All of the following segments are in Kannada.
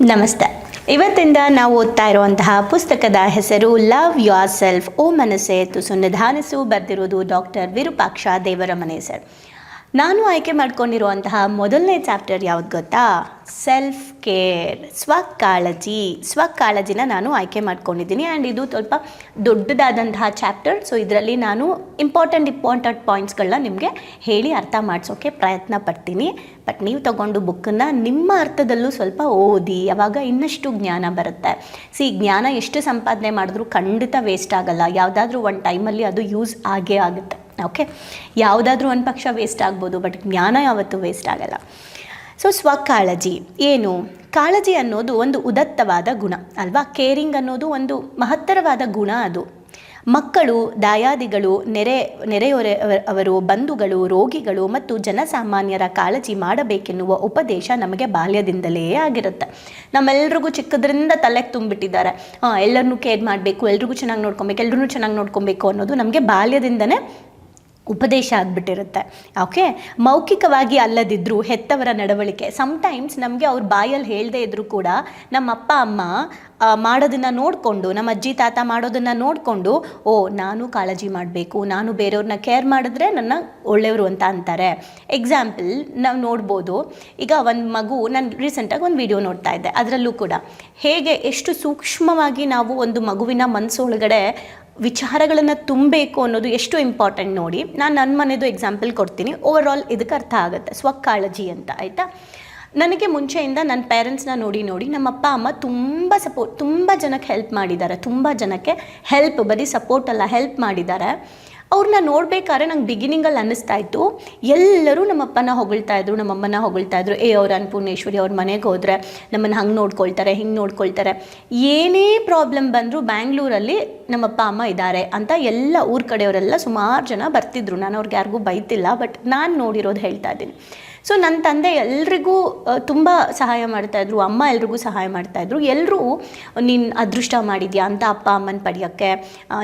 ನಮಸ್ತೆ. ಇವತ್ತಿಂದ ನಾವು ಓದ್ತಾ ಇರುವಂತಹ ಪುಸ್ತಕದ ಹೆಸರು ಲವ್ ಯುವರ್ ಸೆಲ್ಫ್ ಓ ಮನಸ್ಸೆ ತುಸು ನಿಧಾನಿಸು ಬರೆದಿರುವುದು ಡಾಕ್ಟರ್ ವಿರೂಪಾಕ್ಷ ದೇವರಮನೆ ಸರ್. ನಾನು ಆಯ್ಕೆ ಮಾಡ್ಕೊಂಡಿರುವಂತಹ ಮೊದಲನೇ ಚಾಪ್ಟರ್ ಯಾವ್ದು ಗೊತ್ತಾ? Self care ಸ್ವಕಾಳಜಿ. ಸ್ವಕಾಳಜಿನ ನಾನು ಆಯ್ಕೆ ಮಾಡ್ಕೊಂಡಿದ್ದೀನಿ. ಆ್ಯಂಡ್ ಇದು ಸ್ವಲ್ಪ ದೊಡ್ಡದಾದಂತಹ ಚಾಪ್ಟರ್. ಸೊ ಇದರಲ್ಲಿ ನಾನು ಇಂಪಾರ್ಟೆಂಟ್ ಇಂಪಾರ್ಟೆಂಟ್ ಪಾಯಿಂಟ್ಸ್ಗಳನ್ನ ನಿಮಗೆ ಹೇಳಿ ಅರ್ಥ ಮಾಡಿಸೋಕ್ಕೆ ಪ್ರಯತ್ನ ಪಡ್ತೀನಿ. ಬಟ್ ನೀವು ತಗೊಂಡು ಬುಕ್ಕನ್ನು ನಿಮ್ಮ ಅರ್ಥದಲ್ಲೂ ಸ್ವಲ್ಪ ಓದಿ, ಅವಾಗ ಇನ್ನಷ್ಟು ಜ್ಞಾನ ಬರುತ್ತೆ. ಸಿ ಜ್ಞಾನ ಎಷ್ಟು ಸಂಪಾದನೆ ಮಾಡಿದ್ರೂ ಖಂಡಿತ ವೇಸ್ಟ್ ಆಗಲ್ಲ. ಯಾವುದಾದ್ರೂ ಒಂದು ಟೈಮಲ್ಲಿ ಅದು ಯೂಸ್ ಆಗೇ ಆಗುತ್ತೆ. ಓಕೆ ಯಾವುದಾದ್ರೂ ಒಂದು ಪಕ್ಷ ವೇಸ್ಟ್ ಆಗ್ಬೋದು ಬಟ್ ಜ್ಞಾನ ಯಾವತ್ತೂ ವೇಸ್ಟ್ ಆಗಲ್ಲ. ಸೊ ಸ್ವಕಾಳಜಿ. ಏನು? ಕಾಳಜಿ ಅನ್ನೋದು ಒಂದು ಉದತ್ತವಾದ ಗುಣ, ಅಲ್ವಾ? ಕೇರಿಂಗ್ ಅನ್ನೋದು ಒಂದು ಮಹತ್ತರವಾದ ಗುಣ ಅದು. ಮಕ್ಕಳು, ದಾಯಾದಿಗಳು, ನೆರೆ, ನೆರೆಯೊರೆ, ಅವರು, ಬಂಧುಗಳು, ರೋಗಿಗಳು ಮತ್ತು ಜನಸಾಮಾನ್ಯರ ಕಾಳಜಿ ಮಾಡಬೇಕೆನ್ನುವ ಉಪದೇಶ ನಮಗೆ ಬಾಲ್ಯದಿಂದಲೇ ಆಗಿರುತ್ತೆ. ನಮ್ಮೆಲ್ರಿಗೂ ಚಿಕ್ಕದ್ರಿಂದ ತಲೆಗೆ ತುಂಬಿಟ್ಟಿದ್ದಾರೆ. ಹಾಂ ಎಲ್ಲರನ್ನೂ ಕೇರ್ ಮಾಡಬೇಕು, ಎಲ್ರಿಗೂ ಚೆನ್ನಾಗಿ ನೋಡ್ಕೊಬೇಕು ಎಲ್ಲರೂ ಚೆನ್ನಾಗಿ ನೋಡ್ಕೊಬೇಕು ಅನ್ನೋದು ನಮಗೆ ಬಾಲ್ಯದಿಂದನೇ ಉಪದೇಶ ಆಗಿಬಿಟ್ಟಿರುತ್ತೆ. ಓಕೆ ಮೌಖಿಕವಾಗಿ ಅಲ್ಲದಿದ್ದರೂ ಹೆತ್ತವರ ನಡವಳಿಕೆ. ಸಮ್ಟೈಮ್ಸ್ ನಮಗೆ ಅವ್ರ ಬಾಯಲ್ಲಿ ಹೇಳದೇ ಇದ್ದರೂ ಕೂಡ ನಮ್ಮ ಅಪ್ಪ, ಅಮ್ಮ ಮಾಡೋದನ್ನು ನೋಡಿಕೊಂಡು, ನಮ್ಮ ಅಜ್ಜಿ, ತಾತ ಮಾಡೋದನ್ನು ನೋಡಿಕೊಂಡು, ಓ, ನಾನು ಕಾಳಜಿ ಮಾಡಬೇಕು, ನಾನು ಬೇರೆಯವ್ರನ್ನ ಕೇರ್ ಮಾಡಿದ್ರೆ ನನ್ನ ಒಳ್ಳೆಯವರು ಅಂತ ಅಂತಾರೆ. ಎಕ್ಸಾಂಪಲ್ ನಾವು ನೋಡ್ಬೋದು. ಈಗ ಒಂದು ಮಗು, ನಾನು ರೀಸೆಂಟಾಗಿ ಒಂದು ವಿಡಿಯೋ ನೋಡ್ತಾ ಇದ್ದೆ. ಅದರಲ್ಲೂ ಕೂಡ ಹೇಗೆ ಎಷ್ಟು ಸೂಕ್ಷ್ಮವಾಗಿ ನಾವು ಒಂದು ಮಗುವಿನ ಮನಸ್ಸೊಳಗಡೆ ವಿಚಾರಗಳನ್ನು ತುಂಬಬೇಕು ಅನ್ನೋದು ಎಷ್ಟು ಇಂಪಾರ್ಟೆಂಟ್ ನೋಡಿ, ನಾನು ನನ್ನ ಮನೆದು ಎಕ್ಸಾಂಪಲ್ ಕೊಡ್ತೀನಿ. ಓವರ್ ಆಲ್ ಇದಕ್ಕೆ ಅರ್ಥ ಆಗುತ್ತೆ. ಸ್ವಕಾಳಜಿ ಅಂತ, ಆಯಿತಾ? ನನಗೆ ಮುಂಚೆಯಿಂದ ನನ್ನ ಪೇರೆಂಟ್ಸ್ನ ನೋಡಿ ನೋಡಿ ನಮ್ಮ ಅಪ್ಪ, ಅಮ್ಮ ತುಂಬ ಸಪೋರ್ಟ್ ತುಂಬ ಜನಕ್ಕೆ ಹೆಲ್ಪ್ ಮಾಡಿದ್ದಾರೆ. ತುಂಬ ಜನಕ್ಕೆ ಹೆಲ್ಪ್ ಬರೀ ಸಪೋರ್ಟ್ ಅಲ್ಲ ಹೆಲ್ಪ್ ಮಾಡಿದ್ದಾರೆ. ಅವ್ರನ್ನ ನೋಡಬೇಕಾದ್ರೆ ನಂಗೆ ಬಿಗಿನಿಂಗಲ್ಲಿ ಅನ್ನಿಸ್ತಾ ಇತ್ತು. ಎಲ್ಲರೂ ನಮ್ಮಪ್ಪನ ಹೊಗಳ್ತಾ ಇದ್ರು, ನಮ್ಮಮ್ಮನ ಹೊಗಳ್ತಾ ಇದ್ರು. ಏ, ಅವ್ರ ಅನ್ನಪೂರ್ಣೇಶ್ವರಿ ಅವ್ರ ಮನೆಗೆ ಹೋದರೆ ನಮ್ಮನ್ನು ಹಂಗೆ ನೋಡ್ಕೊಳ್ತಾರೆ, ಹಿಂಗೆ ನೋಡ್ಕೊಳ್ತಾರೆ. ಏನೇ ಪ್ರಾಬ್ಲಮ್ ಬಂದರೂ ಬ್ಯಾಂಗ್ಳೂರಲ್ಲಿ ನಮ್ಮಪ್ಪ, ಅಮ್ಮ ಇದ್ದಾರೆ ಅಂತ ಎಲ್ಲ ಊರ ಕಡೆಯವರೆಲ್ಲ ಸುಮಾರು ಜನ ಬರ್ತಿದ್ರು. ನಾನು ಅವ್ರಿಗೆ ಯಾರಿಗೂ ಬೈತಿಲ್ಲ, ಬಟ್ ನಾನು ನೋಡಿರೋದು ಹೇಳ್ತಾ ಇದ್ದೀನಿ. ಸೊ ನನ್ನ ತಂದೆ ಎಲ್ರಿಗೂ ತುಂಬ ಸಹಾಯ ಮಾಡ್ತಾಯಿದ್ರು ಅಮ್ಮ ಎಲ್ರಿಗೂ ಸಹಾಯ ಮಾಡ್ತಾಯಿದ್ರು ಎಲ್ಲರೂ ನೀನು ಅದೃಷ್ಟ ಮಾಡಿದ್ಯಾ? ಅಂತ ಅಪ್ಪ, ಅಮ್ಮನ ಪಡೆಯೋಕ್ಕೆ.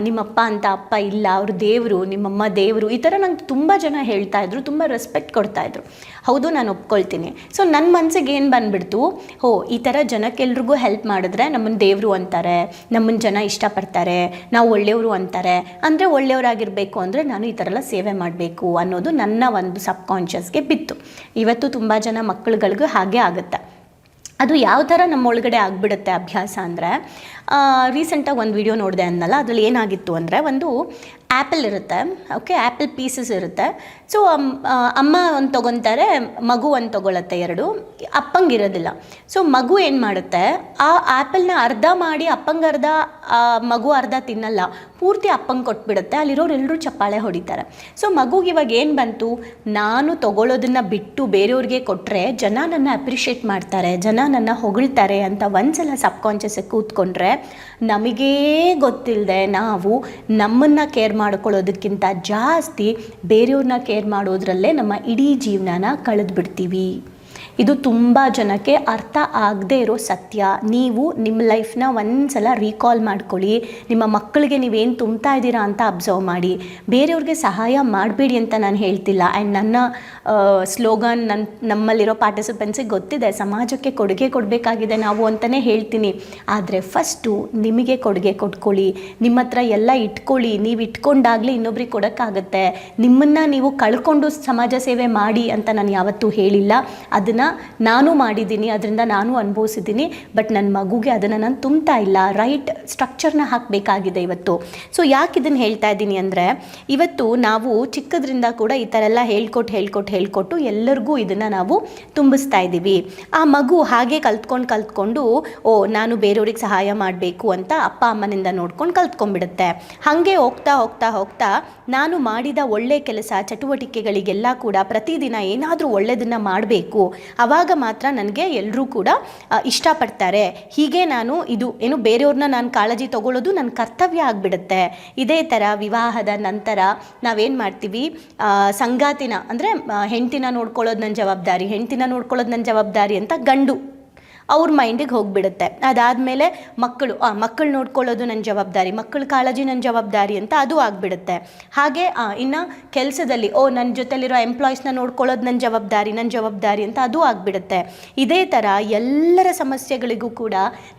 ನಿಮ್ಮಪ್ಪ ಅಂತ ಅಪ್ಪ ಇಲ್ಲ. ಅವರು ದೇವರು, ನಿಮ್ಮಮ್ಮ ದೇವರು. ಈ ಥರ ನಂಗೆ ತುಂಬ ಜನ ಹೇಳ್ತಾ ಇದ್ರು. ತುಂಬ ರೆಸ್ಪೆಕ್ಟ್ ಕೊಡ್ತಾಯಿದ್ರು ಹೌದು, ನಾನು ಒಪ್ಕೊಳ್ತೀನಿ. ಸೊ ನನ್ನ ಮನಸ್ಸಿಗೆ ಏನು ಬಂದ್ಬಿಡ್ತು? ಹೋ, ಈ ಥರ ಜನಕ್ಕೆಲ್ರಿಗೂ ಹೆಲ್ಪ್ ಮಾಡಿದ್ರೆ ನಮ್ಮನ್ನು ದೇವರು ಅಂತಾರೆ. ನಮ್ಮನ್ನು ಜನ ಇಷ್ಟಪಡ್ತಾರೆ. ನಾವು ಒಳ್ಳೆಯವರು ಅಂತಾರೆ. ಅಂದರೆ ಒಳ್ಳೆಯವರಾಗಿರಬೇಕು ಅಂದರೆ ನಾನು ಈ ಥರ ಎಲ್ಲ ಸೇವೆ ಮಾಡಬೇಕು ಅನ್ನೋದು ನನ್ನ ಒಂದು ಸಬ್ ಕಾನ್ಷಿಯಸ್ಗೆ ಬಿತ್ತು. ಇವತ್ತು ತುಂಬ ಜನ ಮಕ್ಕಳುಗಳಿಗೂ ಹಾಗೆ ಆಗುತ್ತೆ. ಅದು ಯಾವ ಥರ ನಮ್ಮೊಳಗಡೆ ಆಗಿಬಿಡುತ್ತೆ ಅಭ್ಯಾಸ ಅಂದರೆ ರೀಸೆಂಟಾಗಿ ಒಂದು ವಿಡಿಯೋ ನೋಡಿದೆ ಅನ್ನಲ್ಲ ಅದರಲ್ಲಿ ಏನಾಗಿತ್ತು ಅಂದರೆ ಒಂದು ಆ್ಯಪಲ್ ಇರುತ್ತೆ ಓಕೆ ಆ್ಯಪಲ್ ಪೀಸಸ್ ಇರುತ್ತೆ. ಸೊ ಅಮ್ಮ ಒಂದು ತೊಗೊತಾರೆ, ಮಗು ಒಂದು ತೊಗೊಳತ್ತೆ ಎರಡು, ಅಪ್ಪಂಗೆ ಇರೋದಿಲ್ಲ. ಸೊ ಮಗು ಏನು ಮಾಡುತ್ತೆ, ಆ ಆ್ಯಪಲ್ನ ಅರ್ಧ ಮಾಡಿ ಅಪ್ಪಂಗೆ ಅರ್ಧ ಮಗು ಅರ್ಧ ತಿನ್ನಲ್ಲ, ಪೂರ್ತಿ ಅಪ್ಪಂಗೆ ಕೊಟ್ಬಿಡುತ್ತೆ, ಅಲ್ಲಿರೋರು ಎಲ್ಲರೂ ಚಪ್ಪಾಳೆ ಹೊಡಿತಾರೆ. ಸೊ ಮಗುಗೆ ಇವಾಗ ಏನು ಬಂತು, ನಾನು ತೊಗೊಳೋದನ್ನು ಬಿಟ್ಟು ಬೇರೆಯವ್ರಿಗೆ ಕೊಟ್ಟರೆ ಜನ ನನ್ನ ಅಪ್ರಿಷಿಯೇಟ್ ಮಾಡ್ತಾರೆ, ಜನ ನನ್ನ ಹೊಗಳ್ತಾರೆ ಅಂತ ಒಂದ್ಸಲ ಸಬ್ ಕಾನ್ಷಿಯಸ್ಸಿಗೆ ಕೂತ್ಕೊಂಡ್ರೆ ನಮಗೇ ಗೊತ್ತಿಲ್ಲದೆ ನಾವು ನಮ್ಮನ್ನು ಕೇರ್ ಮಾಡ್ಕೊಳ್ಳೋದಕ್ಕಿಂತ ಜಾಸ್ತಿ ಬೇರೆಯವ್ರನ್ನ ಕೇರ್ ಮಾಡೋದ್ರಲ್ಲೇ ನಮ್ಮ ಇಡೀ ಜೀವನನ ಕಳೆದ್ಬಿಡ್ತೀವಿ. ಇದು ತುಂಬ ಜನಕ್ಕೆ ಅರ್ಥ ಆಗದೇ ಇರೋ ಸತ್ಯ. ನೀವು ನಿಮ್ಮ ಲೈಫ್ನ ಒಂದ್ಸಲ ರೀಕಾಲ್ ಮಾಡ್ಕೊಳ್ಳಿ. ನಿಮ್ಮ ಮಕ್ಕಳಿಗೆ ನೀವೇನು ತುಂಬ್ತಾ ಇದ್ದೀರಾ ಅಂತ ಅಬ್ಸರ್ವ್ ಮಾಡಿ. ಬೇರೆಯವ್ರಿಗೆ ಸಹಾಯ ಮಾಡಬೇಡಿ ಅಂತ ನಾನು ಹೇಳ್ತಿಲ್ಲ. ಆ್ಯಂಡ್ ನನ್ನ ಸ್ಲೋಗನ್ ನನ್ನ ನಮ್ಮಲ್ಲಿರೋ ಪಾರ್ಟಿಸಿಪೆಂಟ್ಸಿಗೆ ಗೊತ್ತಿದೆ, ಸಮಾಜಕ್ಕೆ ಕೊಡುಗೆ ಕೊಡಬೇಕಾಗಿದೆ ನಾವು ಅಂತಲೇ ಹೇಳ್ತೀನಿ. ಆದರೆ ಫಸ್ಟು ನಿಮಗೆ ಕೊಡುಗೆ ಕೊಟ್ಕೊಳ್ಳಿ, ನಿಮ್ಮ ಹತ್ರ ಎಲ್ಲ ಇಟ್ಕೊಳ್ಳಿ, ನೀವು ಇಟ್ಕೊಂಡಾಗಲೇ ಇನ್ನೊಬ್ರಿಗೆ ಕೊಡೋಕ್ಕಾಗತ್ತೆ. ನಿಮ್ಮನ್ನು ನೀವು ಕಳ್ಕೊಂಡು ಸಮಾಜ ಸೇವೆ ಮಾಡಿ ಅಂತ ನಾನು ಯಾವತ್ತೂ ಹೇಳಿಲ್ಲ. ಅದನ್ನು ನಾನು ಮಾಡಿದ್ದೀನಿ, ಅದರಿಂದ ನಾನು ಅನುಭವಿಸಿದ್ದೀನಿ ಬಟ್ ನನ್ನ ಮಗುಗೆ ಅದನ್ನು ನಾನು ತುಂಬ್ತಾ ಇಲ್ಲ. ರೈಟ್ ಸ್ಟ್ರಕ್ಚರ್ನ ಹಾಕಬೇಕಾಗಿದೆ ಇವತ್ತು. ಸೊ ಯಾಕೆ ಇದನ್ನು ಹೇಳ್ತಾ ಇದ್ದೀನಿ ಅಂದರೆ, ಇವತ್ತು ನಾವು ಚಿಕ್ಕದ್ರಿಂದ ಕೂಡ ಈ ಥರ ಎಲ್ಲ ಹೇಳ್ಕೊಟ್ಟು ಹೇಳ್ಕೊಟ್ಟು ಹೇಳ್ಕೊಟ್ಟು ಎಲ್ಲರಿಗೂ ಇದನ್ನು ನಾವು ತುಂಬಿಸ್ತಾ ಇದ್ದೀವಿ. ಆ ಮಗು ಹಾಗೆ ಕಲ್ತ್ಕೊಂಡು ಕಲ್ತ್ಕೊಂಡು, ಓ, ನಾನು ಬೇರೆಯವ್ರಿಗೆ ಸಹಾಯ ಮಾಡಬೇಕು ಅಂತ ಅಪ್ಪ ಅಮ್ಮನಿಂದ ನೋಡ್ಕೊಂಡು ಕಲ್ತ್ಕೊಂಡ್ಬಿಡುತ್ತೆ. ಹಾಗೆ ಹೋಗ್ತಾ ಹೋಗ್ತಾ ಹೋಗ್ತಾ ನಾನು ಮಾಡಿದ ಒಳ್ಳೆ ಕೆಲಸ, ಚಟುವಟಿಕೆಗಳಿಗೆಲ್ಲ ಕೂಡ ಪ್ರತಿದಿನ ಏನಾದರೂ ಒಳ್ಳೆಯದನ್ನು ಮಾಡಬೇಕು. ಆವಾಗ ಮಾತ್ರ ನನಗೆ ಎಲ್ಲರೂ ಕೂಡ ಇಷ್ಟಪಡ್ತಾರೆ. ಹೀಗೆ ನಾನು ಇದು, ಏನು ಬೇರೆಯವ್ರನ್ನ ನಾನು ಕಾಳಜಿ ತಗೊಳ್ಳೋದು ನನ್ನ ಕರ್ತವ್ಯ ಆಗಿಬಿಡುತ್ತೆ. ಇದೇ ಥರ ವಿವಾಹದ ನಂತರ ನಾವೇನು ಮಾಡ್ತೀವಿ? ಸಂಗಾತಿನ, ಅಂದರೆ ಹೆಂಡ್ತಿನ ನೋಡ್ಕೊಳ್ಳೋದು ನನ್ನ ಜವಾಬ್ದಾರಿ ಹೆಂಡ್ತಿನ ನೋಡ್ಕೊಳ್ಳೋದು ನನ್ನ ಜವಾಬ್ದಾರಿ ಅಂತ ಗಂಡು ಅವ್ರ ಮೈಂಡಿಗೆ ಹೋಗಿಬಿಡುತ್ತೆ. ಅದಾದಮೇಲೆ ಮಕ್ಕಳು, ಆ ಮಕ್ಕಳು ನೋಡ್ಕೊಳ್ಳೋದು ನನ್ನ ಜವಾಬ್ದಾರಿ, ಮಕ್ಕಳ ಕಾಳಜಿ ನನ್ನ ಜವಾಬ್ದಾರಿ ಅಂತ ಅದು ಆಗಿಬಿಡುತ್ತೆ. ಹಾಗೆ ಇನ್ನು ಕೆಲಸದಲ್ಲಿ, ಓ ನನ್ನ ಜೊತೆಲಿರೋ ಎಂಪ್ಲಾಯೀಸ್ನ ನೋಡ್ಕೊಳ್ಳೋದು ನನ್ನ ಜವಾಬ್ದಾರಿ ನನ್ನ ಜವಾಬ್ದಾರಿ ಅಂತ ಅದು ಆಗಿಬಿಡುತ್ತೆ. ಇದೇ ಥರ ಎಲ್ಲರ ಸಮಸ್ಯೆಗಳಿಗೂ ಕೂಡ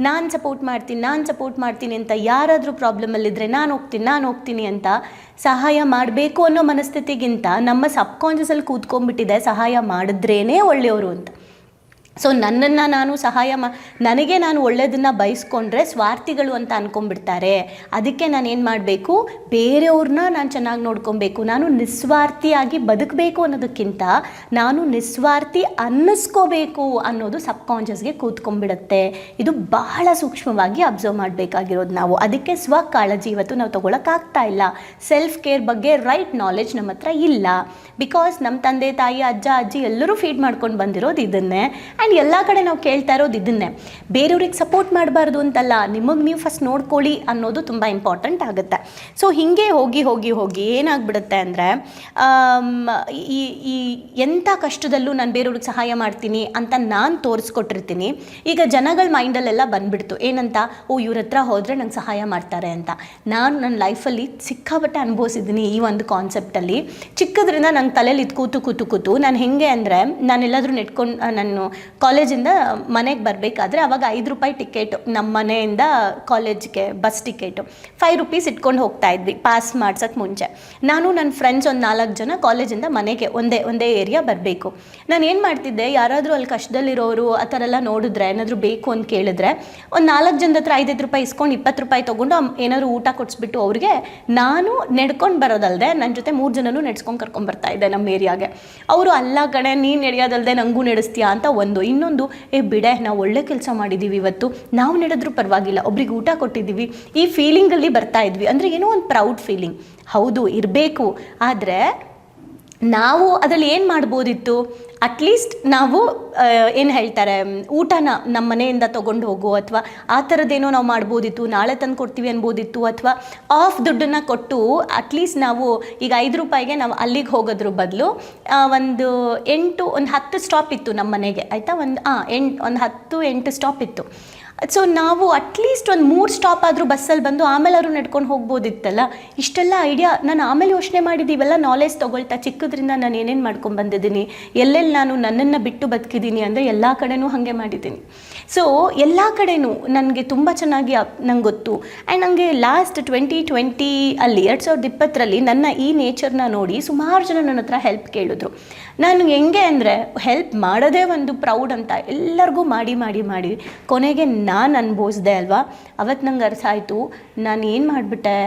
ನಾನು ಸಪೋರ್ಟ್ ಮಾಡ್ತೀನಿ, ನಾನು ಸಪೋರ್ಟ್ ಮಾಡ್ತೀನಿ ಅಂತ ಯಾರಾದರೂ ಪ್ರಾಬ್ಲಮಲ್ಲಿದ್ದರೆ ನಾನು ಹೋಗ್ತೀನಿ ನಾನು ಹೋಗ್ತೀನಿ ಅಂತ ಸಹಾಯ ಮಾಡಬೇಕು ಅನ್ನೋ ಮನಸ್ಥಿತಿಗಿಂತ ನಮ್ಮ ಸಬ್ಕಾನ್ಷಿಯಸಲ್ಲಿ ಕೂತ್ಕೊಂಡ್ಬಿಟ್ಟಿದೆ ಸಹಾಯ ಮಾಡಿದ್ರೇ ಒಳ್ಳೆಯವರು ಅಂತ. ಸೊ ನನ್ನನ್ನು ನಾನು ಸಹಾಯ ಮಾ, ನನಗೆ ನಾನು ಒಳ್ಳೆಯದನ್ನು ಬಯಸ್ಕೊಂಡ್ರೆ ಸ್ವಾರ್ಥಿಗಳು ಅಂತ ಅಂದ್ಕೊಂಡ್ಬಿಡ್ತಾರೆ ಅದಕ್ಕೆ ನಾನು ಏನು ಮಾಡಬೇಕು? ಬೇರೆಯವ್ರನ್ನ ನಾನು ಚೆನ್ನಾಗಿ ನೋಡ್ಕೊಬೇಕು. ನಾನು ನಿಸ್ವಾರ್ಥಿಯಾಗಿ ಬದುಕಬೇಕು ಅನ್ನೋದಕ್ಕಿಂತ ನಾನು ನಿಸ್ವಾರ್ಥಿ ಅನ್ನಿಸ್ಕೋಬೇಕು ಅನ್ನೋದು ಸಬ್ಕಾನ್ಷಿಯಸ್ಗೆ ಕೂತ್ಕೊಂಡ್ಬಿಡುತ್ತೆ. ಇದು ಬಹಳ ಸೂಕ್ಷ್ಮವಾಗಿ ಅಬ್ಸರ್ವ್ ಮಾಡಬೇಕಾಗಿರೋದು ನಾವು. ಅದಕ್ಕೆ ಸ್ವಕಾಳಜಿ ಇವತ್ತು ನಾವು ತೊಗೊಳಕ್ಕಾಗ್ತಾ ಇಲ್ಲ. ಸೆಲ್ಫ್ ಕೇರ್ ಬಗ್ಗೆ ರೈಟ್ ನಾಲೆಜ್ ನಮ್ಮ ಹತ್ರ ಇಲ್ಲ. ಬಿಕಾಸ್ ನಮ್ಮ ತಂದೆ, ತಾಯಿ, ಅಜ್ಜ, ಅಜ್ಜಿ ಎಲ್ಲರೂ ಫೀಡ್ ಮಾಡ್ಕೊಂಡು ಬಂದಿರೋದು ಇದನ್ನೇ. ಆ್ಯಂಡ್ ಎಲ್ಲ ಕಡೆ ನಾವು ಕೇಳ್ತಾ ಇರೋದು ಇದನ್ನೇ. ಬೇರೆಯವ್ರಿಗೆ ಸಪೋರ್ಟ್ ಮಾಡಬಾರ್ದು ಅಂತಲ್ಲ, ನಿಮಗೆ ನೀವು ಫಸ್ಟ್ ನೋಡ್ಕೊಳ್ಳಿ ಅನ್ನೋದು ತುಂಬ ಇಂಪಾರ್ಟೆಂಟ್ ಆಗುತ್ತೆ. ಸೊ ಹೀಗೆ ಹೋಗಿ ಹೋಗಿ ಹೋಗಿ ಏನಾಗ್ಬಿಡುತ್ತೆ ಅಂದರೆ ಈ ಈ ಎಂಥ ಕಷ್ಟದಲ್ಲೂ ನಾನು ಬೇರೆಯವ್ರಿಗೆ ಸಹಾಯ ಮಾಡ್ತೀನಿ ಅಂತ ನಾನು ತೋರಿಸ್ಕೊಟ್ಟಿರ್ತೀನಿ. ಈಗ ಜನಗಳ ಮೈಂಡಲ್ಲೆಲ್ಲ ಬಂದ್ಬಿಡ್ತು. ಏನಂತ? ಓ, ಇವ್ರ ಹತ್ರ ಹೋದರೆ ನಂಗೆ ಸಹಾಯ ಮಾಡ್ತಾರೆ ಅಂತ. ನಾನು ನನ್ನ ಲೈಫಲ್ಲಿ ಸಿಕ್ಕಾಪಟ್ಟೆ ಅನುಭವಿಸಿದ್ದೀನಿ ಈ ಒಂದು ಕಾನ್ಸೆಪ್ಟಲ್ಲಿ ಚಿಕ್ಕದ್ರಿಂದ ನಂಗೆ ತಲೆಯಲ್ಲಿ ಇದು ಕೂತು ಕೂತು ಕೂತು. ನಾನು ಹೆಂಗೆ ಅಂದರೆ ನಾನೆಲ್ಲಾದರೂ ನೆಟ್ಕೊಂಡು ನಾನು ಕಾಲೇಜಿಂದ ಮನೆಗೆ ಬರಬೇಕಾದ್ರೆ ಅವಾಗ ಐದು ರೂಪಾಯಿ ಟಿಕೆಟು ನಮ್ಮ ಮನೆಯಿಂದ ಕಾಲೇಜ್ಗೆ ಬಸ್ ಟಿಕೆಟು. ಫೈವ್ ರುಪೀಸ್ ಇಟ್ಕೊಂಡು ಹೋಗ್ತಾ ಇದ್ವಿ, ಪಾಸ್ ಮಾಡ್ಸೋಕ್ಕೆ ಮುಂಚೆ. ನಾನು ನನ್ನ ಫ್ರೆಂಡ್ಸ್ ಒಂದು ನಾಲ್ಕು ಜನ ಕಾಲೇಜಿಂದ ಮನೆಗೆ ಒಂದೇ ಒಂದೇ ಏರಿಯಾ ಬರಬೇಕು. ನಾನು ಏನು ಮಾಡ್ತಿದ್ದೆ, ಯಾರಾದರೂ ಅಲ್ಲಿ ಕಷ್ಟದಲ್ಲಿರೋರು ಆ ಥರ ಎಲ್ಲ ನೋಡಿದ್ರೆ, ಏನಾದರೂ ಬೇಕು ಅಂತ ಕೇಳಿದ್ರೆ, ಒಂದು ನಾಲ್ಕು ಜನದ ಹತ್ರ ಐದೈದು ರೂಪಾಯಿ ಇಸ್ಕೊಂಡು ಇಪ್ಪತ್ತು ರೂಪಾಯಿ ತೊಗೊಂಡು ಏನಾದ್ರು ಊಟ ಕೊಡಿಸ್ಬಿಟ್ಟು ಅವ್ರಿಗೆ ನಾನು ನಡ್ಕೊಂಡು ಬರೋದಲ್ಲದೆ ನನ್ನ ಜೊತೆ ಮೂರು ಜನನೂ ನಡ್ಸ್ಕೊಂಡು ಕರ್ಕೊಂಡು ಬರ್ತಾ ಇದ್ದೆ ನಮ್ಮ ಏರಿಯಾಗೆ. ಅವರು, ಅಲ್ಲ ಕಡೆ ನೀನು ನಡೆಯೋದಲ್ಲದೆ ನನಗೂ ನಡೆಸ್ತೀಯಾ? ಅಂತ ಒಂದು ಇನ್ನೊಂದು, ಏ ಬಿಡ, ನಾವು ಒಳ್ಳೆ ಕೆಲಸ ಮಾಡಿದ್ದೀವಿ ಇವತ್ತು, ನಾವು ನಡೆದ್ರು ಪರವಾಗಿಲ್ಲ, ಒಬ್ರಿಗೆ ಊಟ ಕೊಟ್ಟಿದ್ದೀವಿ ಈ ಫೀಲಿಂಗಲ್ಲಿ ಬರ್ತಾ ಇದ್ವಿ. ಅಂದರೆ ಏನೋ ಒಂದು ಪ್ರೌಡ್ ಫೀಲಿಂಗ್ ಹೌದು, ಇರಬೇಕು. ಆದರೆ, ನಾವು ಅದರಲ್ಲಿ ಏನು ಮಾಡ್ಬೋದಿತ್ತು? ಅಟ್ಲೀಸ್ಟ್ ನಾವು ಏನು ಹೇಳ್ತಾರೆ ಊಟನ ನಮ್ಮ ಮನೆಯಿಂದ ತೊಗೊಂಡು ಹೋಗು, ಅಥವಾ ಆ ಥರದ್ದೇನೋ ನಾವು ಮಾಡ್ಬೋದಿತ್ತು, ನಾಳೆ ತಂದು ಕೊಡ್ತೀವಿ ಅನ್ಬೋದಿತ್ತು, ಅಥವಾ ಆಫ್ ದುಡ್ಡನ್ನು ಕೊಟ್ಟು ಅಟ್ಲೀಸ್ಟ್ ನಾವು ಈಗ ಐದು ರೂಪಾಯಿಗೆ ನಾವು ಅಲ್ಲಿಗೆ ಹೋಗೋದ್ರ ಬದಲು ಒಂದು ಎಂಟು, ಒಂದು ಹತ್ತು ಸ್ಟಾಪ್ ಇತ್ತು ನಮ್ಮ ಮನೆಗೆ, ಆಯಿತಾ? ಒಂದು ಹಾಂ ಎಂಟು ಒಂದು ಹತ್ತು, ಎಂಟು ಸ್ಟಾಪ್ ಇತ್ತು. ಸೊ ನಾವು ಅಟ್ಲೀಸ್ಟ್ ಒಂದು ಮೂರು ಸ್ಟಾಪ್ ಆದರೂ ಬಸ್ಸಲ್ಲಿ ಬಂದು ಆಮೇಲೆ ಅವರು ನಡ್ಕೊಂಡು ಹೋಗ್ಬೋದಿತ್ತಲ್ಲ? ಇಷ್ಟೆಲ್ಲ ಐಡಿಯಾ ನಾನು ಆಮೇಲೆ ಯೋಚನೆ ಮಾಡಿದ್ದೀವಲ್ಲ ನಾಲೆಜ್ ತೊಗೊಳ್ತಾ ಚಿಕ್ಕದ್ರಿಂದ ನಾನು ಏನೇನು ಮಾಡ್ಕೊಂಡು ಬಂದಿದ್ದೀನಿ ಎಲ್ಲೆಲ್ಲಿ ನಾನು ನನ್ನನ್ನು ಬಿಟ್ಟು ಬದುಕಿದ್ದೀನಿ ಅಂದರೆ ಎಲ್ಲ ಕಡೆನೂ ಹಾಗೆ ಮಾಡಿದ್ದೀನಿ. ಸೊ ಎಲ್ಲ ಕಡೆಯೂ ನನಗೆ ತುಂಬ ಚೆನ್ನಾಗಿ ನಂಗೆ ಗೊತ್ತು. ಆ್ಯಂಡ್ ನನಗೆ ಲಾಸ್ಟ್ ಟ್ವೆಂಟಿ ಟ್ವೆಂಟಿ ಅಲ್ಲಿ, ಎರಡು ಸಾವಿರದ ಇಪ್ಪತ್ತರಲ್ಲಿ ನನ್ನ ಈ ನೇಚರ್ನ ನೋಡಿ ಸುಮಾರು ಜನ ನನ್ನ ಹತ್ರ ಹೆಲ್ಪ್ ಕೇಳಿದ್ರು. ನಾನು ಹೆಂಗೆ ಅಂದರೆ ಹೆಲ್ಪ್ ಮಾಡೋದೇ ಒಂದು ಪ್ರೌಡ್ ಅಂತ ಎಲ್ಲರಿಗೂ ಮಾಡಿ ಮಾಡಿ ಮಾಡಿ ಕೊನೆಗೆ ನಾನು ಅನುಭವಿಸ್ದೆ ಅಲ್ವಾ? ಅವತ್ತು ನಂಗೆ ಅರ್ಥ ಆಯಿತು, ನಾನು ಏನು ಮಾಡಿಬಿಟ್ಟೆ?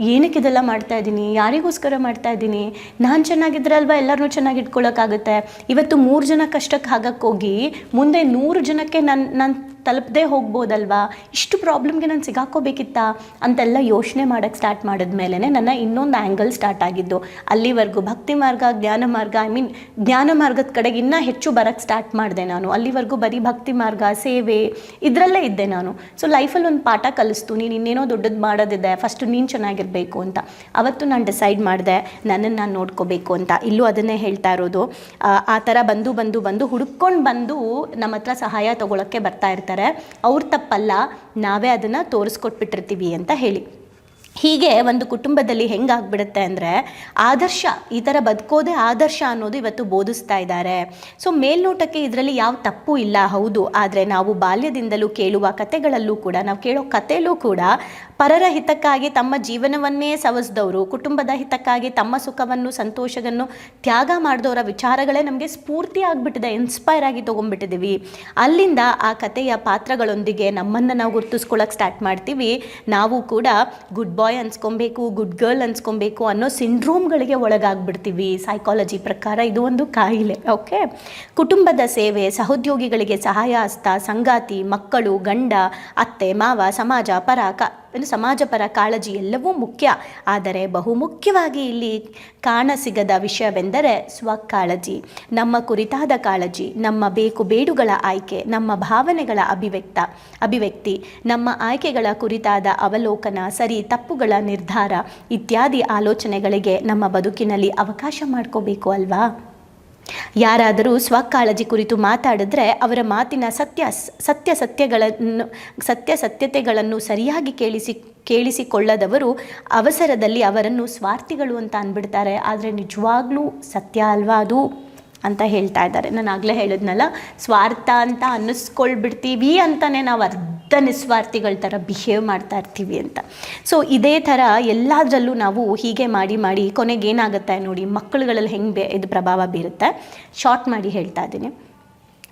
ಏನಕ್ಕೆ ಇದೆಲ್ಲ ಮಾಡ್ತಾ ಇದ್ದೀನಿ? ಯಾರಿಗೋಸ್ಕರ ಮಾಡ್ತಾ ಇದ್ದೀನಿ? ನಾನು ಚೆನ್ನಾಗಿದ್ರೆ ಅಲ್ವಾ ಎಲ್ಲರನ್ನೂ ಚೆನ್ನಾಗಿ ಇಟ್ಕೊಳ್ಳೋಕ್ಕಾಗುತ್ತೆ ಇವತ್ತು ಮೂರು ಜನ ಕಷ್ಟಕ್ಕೆ ಹಾಗಕ್ಕೆ ಹೋಗಿ ಮುಂದೆ ನೂರು ಜನಕ್ಕೆ ನಾನು ನಾನು ತಲುಪದೇ ಹೋಗ್ಬೋದಲ್ವಾ? ಇಷ್ಟು ಪ್ರಾಬ್ಲಮ್ಗೆ ನಾನು ಸಿಗಾಕೋಬೇಕಿತ್ತಾ? ಅಂತೆಲ್ಲ ಯೋಚನೆ ಮಾಡೋಕ್ಕೆ ಸ್ಟಾರ್ಟ್ ಮಾಡಿದ್ಮೇಲೆ ನನ್ನ ಇನ್ನೊಂದು ಆ್ಯಂಗಲ್ ಸ್ಟಾರ್ಟ್ ಆಗಿದ್ದು. ಅಲ್ಲಿವರೆಗೂ ಭಕ್ತಿ ಮಾರ್ಗ ಜ್ಞಾನ ಮಾರ್ಗ ಐ ಮೀನ್ ಜ್ಞಾನ ಮಾರ್ಗದ ಕಡೆಗೆ ಇನ್ನೂ ಹೆಚ್ಚು ಬರೋಕ್ಕೆ ಸ್ಟಾರ್ಟ್ ಮಾಡಿದೆ ನಾನು. ಅಲ್ಲಿವರೆಗೂ ಬರೀ ಭಕ್ತಿ ಮಾರ್ಗ ಸೇವೆ ಇದರಲ್ಲೇ ಇದ್ದೆ ನಾನು. ಸೊ ಲೈಫಲ್ಲಿ ಒಂದು ಪಾಠ ಕಲಿಸ್ತು. ನೀನು ಇನ್ನೇನೋ ದೊಡ್ಡದು ಮಾಡೋದಿದೆ. ಫಸ್ಟು ನೀನು ಚೆನ್ನಾಗಿರಬೇಕು ಅಂತ. ಅವತ್ತು ನಾನು ಡಿಸೈಡ್ ಮಾಡಿದೆ. ನನ್ನನ್ನು ನಾನು ನೋಡ್ಕೋಬೇಕು ಅಂತ. ಇಲ್ಲೂ ಅದನ್ನೇ ಹೇಳ್ತಾ ಇರೋದು. ಆ, ಥರ ಬಂದು ಬಂದು ಬಂದು ಹುಡುಕೊಂಡು ಬಂದು ನಮ್ಮ ಹತ್ರ ಸಹಾಯ ತೊಗೊಳಕ್ಕೆ ಬರ್ತಾ ಇರ್ತಾರೆ. ಅವ್ರ ತಪ್ಪಲ್ಲ ನಾವೇ ಅದನ್ನು ತೋರಿಸ್ಕೊಟ್ಬಿಟ್ಟಿರ್ತೀವಿ ಅಂತ ಹೇಳಿ. ಹೀಗೆ ಒಂದು ಕುಟುಂಬದಲ್ಲಿ ಹೆಂಗಾಗ್ಬಿಡುತ್ತೆ ಅಂದರೆ ಆದರ್ಶ, ಈ ಥರ ಬದುಕೋದೇ ಆದರ್ಶ ಅನ್ನೋದು ಇವತ್ತು ಬೋಧಿಸ್ತಾ ಇದ್ದಾರೆ. ಸೊ ಮೇಲ್ನೋಟಕ್ಕೆ ಇದರಲ್ಲಿ ಯಾವ ತಪ್ಪು ಇಲ್ಲ, ಹೌದು. ಆದರೆ ನಾವು ಬಾಲ್ಯದಿಂದಲೂ ಕೇಳುವ ಕತೆಗಳಲ್ಲೂ ಕೂಡ, ನಾವು ಕೇಳೋ ಕತೆಯಲ್ಲೂ ಕೂಡ ಪರರ ಹಿತಕ್ಕಾಗಿ ತಮ್ಮ ಜೀವನವನ್ನೇ ಸವಸ್ದವರು, ಕುಟುಂಬದ ಹಿತಕ್ಕಾಗಿ ತಮ್ಮ ಸುಖವನ್ನು, ಸಂತೋಷವನ್ನು ತ್ಯಾಗ ಮಾಡಿದವರ ವಿಚಾರಗಳೇ ನಮಗೆ ಸ್ಫೂರ್ತಿ ಆಗಿಬಿಟ್ಟಿದೆ ಇನ್ಸ್ಪೈರ್ ಆಗಿ ತೊಗೊಂಡ್ಬಿಟ್ಟಿದ್ದೀವಿ ಅಲ್ಲಿಂದ ಆ ಕತೆಯ ಪಾತ್ರಗಳೊಂದಿಗೆ ನಮ್ಮನ್ನು ನಾವು ಗುರುತಿಸ್ಕೊಳ್ಳೋಕೆ ಸ್ಟಾರ್ಟ್ ಮಾಡ್ತೀವಿ. ನಾವು ಕೂಡ ಗುಡ್ ಬಾಯ್ ಅನ್ಸ್ಕೊಬೇಕು ಗುಡ್ ಗರ್ಲ್ ಅನ್ಸ್ಕೊಬೇಕು ಅನ್ನೋ ಸಿಂಡ್ರೋಮ್ಗಳಿಗೆ ಒಳಗಾಗ್ಬಿಡ್ತೀವಿ ಸೈಕಾಲಜಿ ಪ್ರಕಾರ. ಇದು ಒಂದು ಕಾಯಿಲೆ ಓಕೆ ಕುಟುಂಬದ ಸೇವೆ, ಸಹೋದ್ಯೋಗಿಗಳಿಗೆ ಸಹಾಯ, ಹಸ್ತ, ಸಂಗಾತಿ, ಮಕ್ಕಳು, ಗಂಡ, ಅತ್ತೆ, ಮಾವ, ಸಮಾಜ, ಪರ ಒಂದು ಸಮಾಜ ಪರ ಕಾಳಜಿ ಎಲ್ಲವೂ ಮುಖ್ಯ. ಆದರೆ ಬಹುಮುಖ್ಯವಾಗಿ ಇಲ್ಲಿ ಕಾಣಸಿಗದ ವಿಷಯವೆಂದರೆ ಸ್ವಕಾಳಜಿ. ನಮ್ಮ ಕುರಿತಾದ ಕಾಳಜಿ, ನಮ್ಮ ಬೇಕು ಬೇಡುಗಳ ಆಯ್ಕೆ, ನಮ್ಮ ಭಾವನೆಗಳ ಅಭಿವ್ಯಕ್ತ, ಅಭಿವ್ಯಕ್ತಿ, ನಮ್ಮ ಆಯ್ಕೆಗಳ ಕುರಿತಾದ ಅವಲೋಕನ, ಸರಿ ತಪ್ಪುಗಳ ನಿರ್ಧಾರ ಇತ್ಯಾದಿ ಆಲೋಚನೆಗಳಿಗೆ ನಮ್ಮ ಬದುಕಿನಲ್ಲಿ ಅವಕಾಶ ಮಾಡ್ಕೋಬೇಕು ಅಲ್ವಾ? ಯಾರಾದರೂ ಸ್ವಕಾಳಜಿ ಕುರಿತು ಮಾತಾಡಿದ್ರೆ ಅವರ ಮಾತಿನ ಸತ್ಯ ಸತ್ಯ ಸತ್ಯಗಳನ್ನು, ಸತ್ಯ ಸತ್ಯತೆಗಳನ್ನು ಸರಿಯಾಗಿ ಕೇಳಿಸಿ, ಕೇಳಿಸಿಕೊಳ್ಳದವರು ಅವಸರದಲ್ಲಿ ಅವರನ್ನು ಸ್ವಾರ್ಥಿಗಳು ಅಂತ ಅಂದ್ಬಿಡ್ತಾರೆ ಆದರೆ ನಿಜವಾಗ್ಲೂ ಸತ್ಯ ಅಲ್ವಾ ಅದು? ಅಂತ ಹೇಳ್ತಾ ಇದ್ದಾರೆ. ನಾನು ಆಗಲೇ ಹೇಳಿದ್ನಲ್ಲ, ಸ್ವಾರ್ಥ ಅಂತ ಅನ್ನಿಸ್ಕೊಳ್ಬಿಡ್ತೀವಿ ಅಂತಲೇ ನಾವು ಅರ್ಧ ನಿಸ್ವಾರ್ಥಿಗಳ ಥರ ಬಿಹೇವ್ ಮಾಡ್ತಾ ಇರ್ತೀವಿ ಅಂತ. ಸೊ ಇದೇ ಥರ ಎಲ್ಲದರಲ್ಲೂ ನಾವು ಹೀಗೆ ಮಾಡಿ ಮಾಡಿ ಕೊನೆಗೆ ಏನಾಗುತ್ತೆ ನೋಡಿ, ಮಕ್ಕಳುಗಳಲ್ಲಿ ಹೆಂಗೆ ಬೇ ಇದು ಪ್ರಭಾವ ಬೀರುತ್ತೆ? ಶಾರ್ಟ್ ಮಾಡಿ ಹೇಳ್ತಾ ಇದ್ದೀನಿ.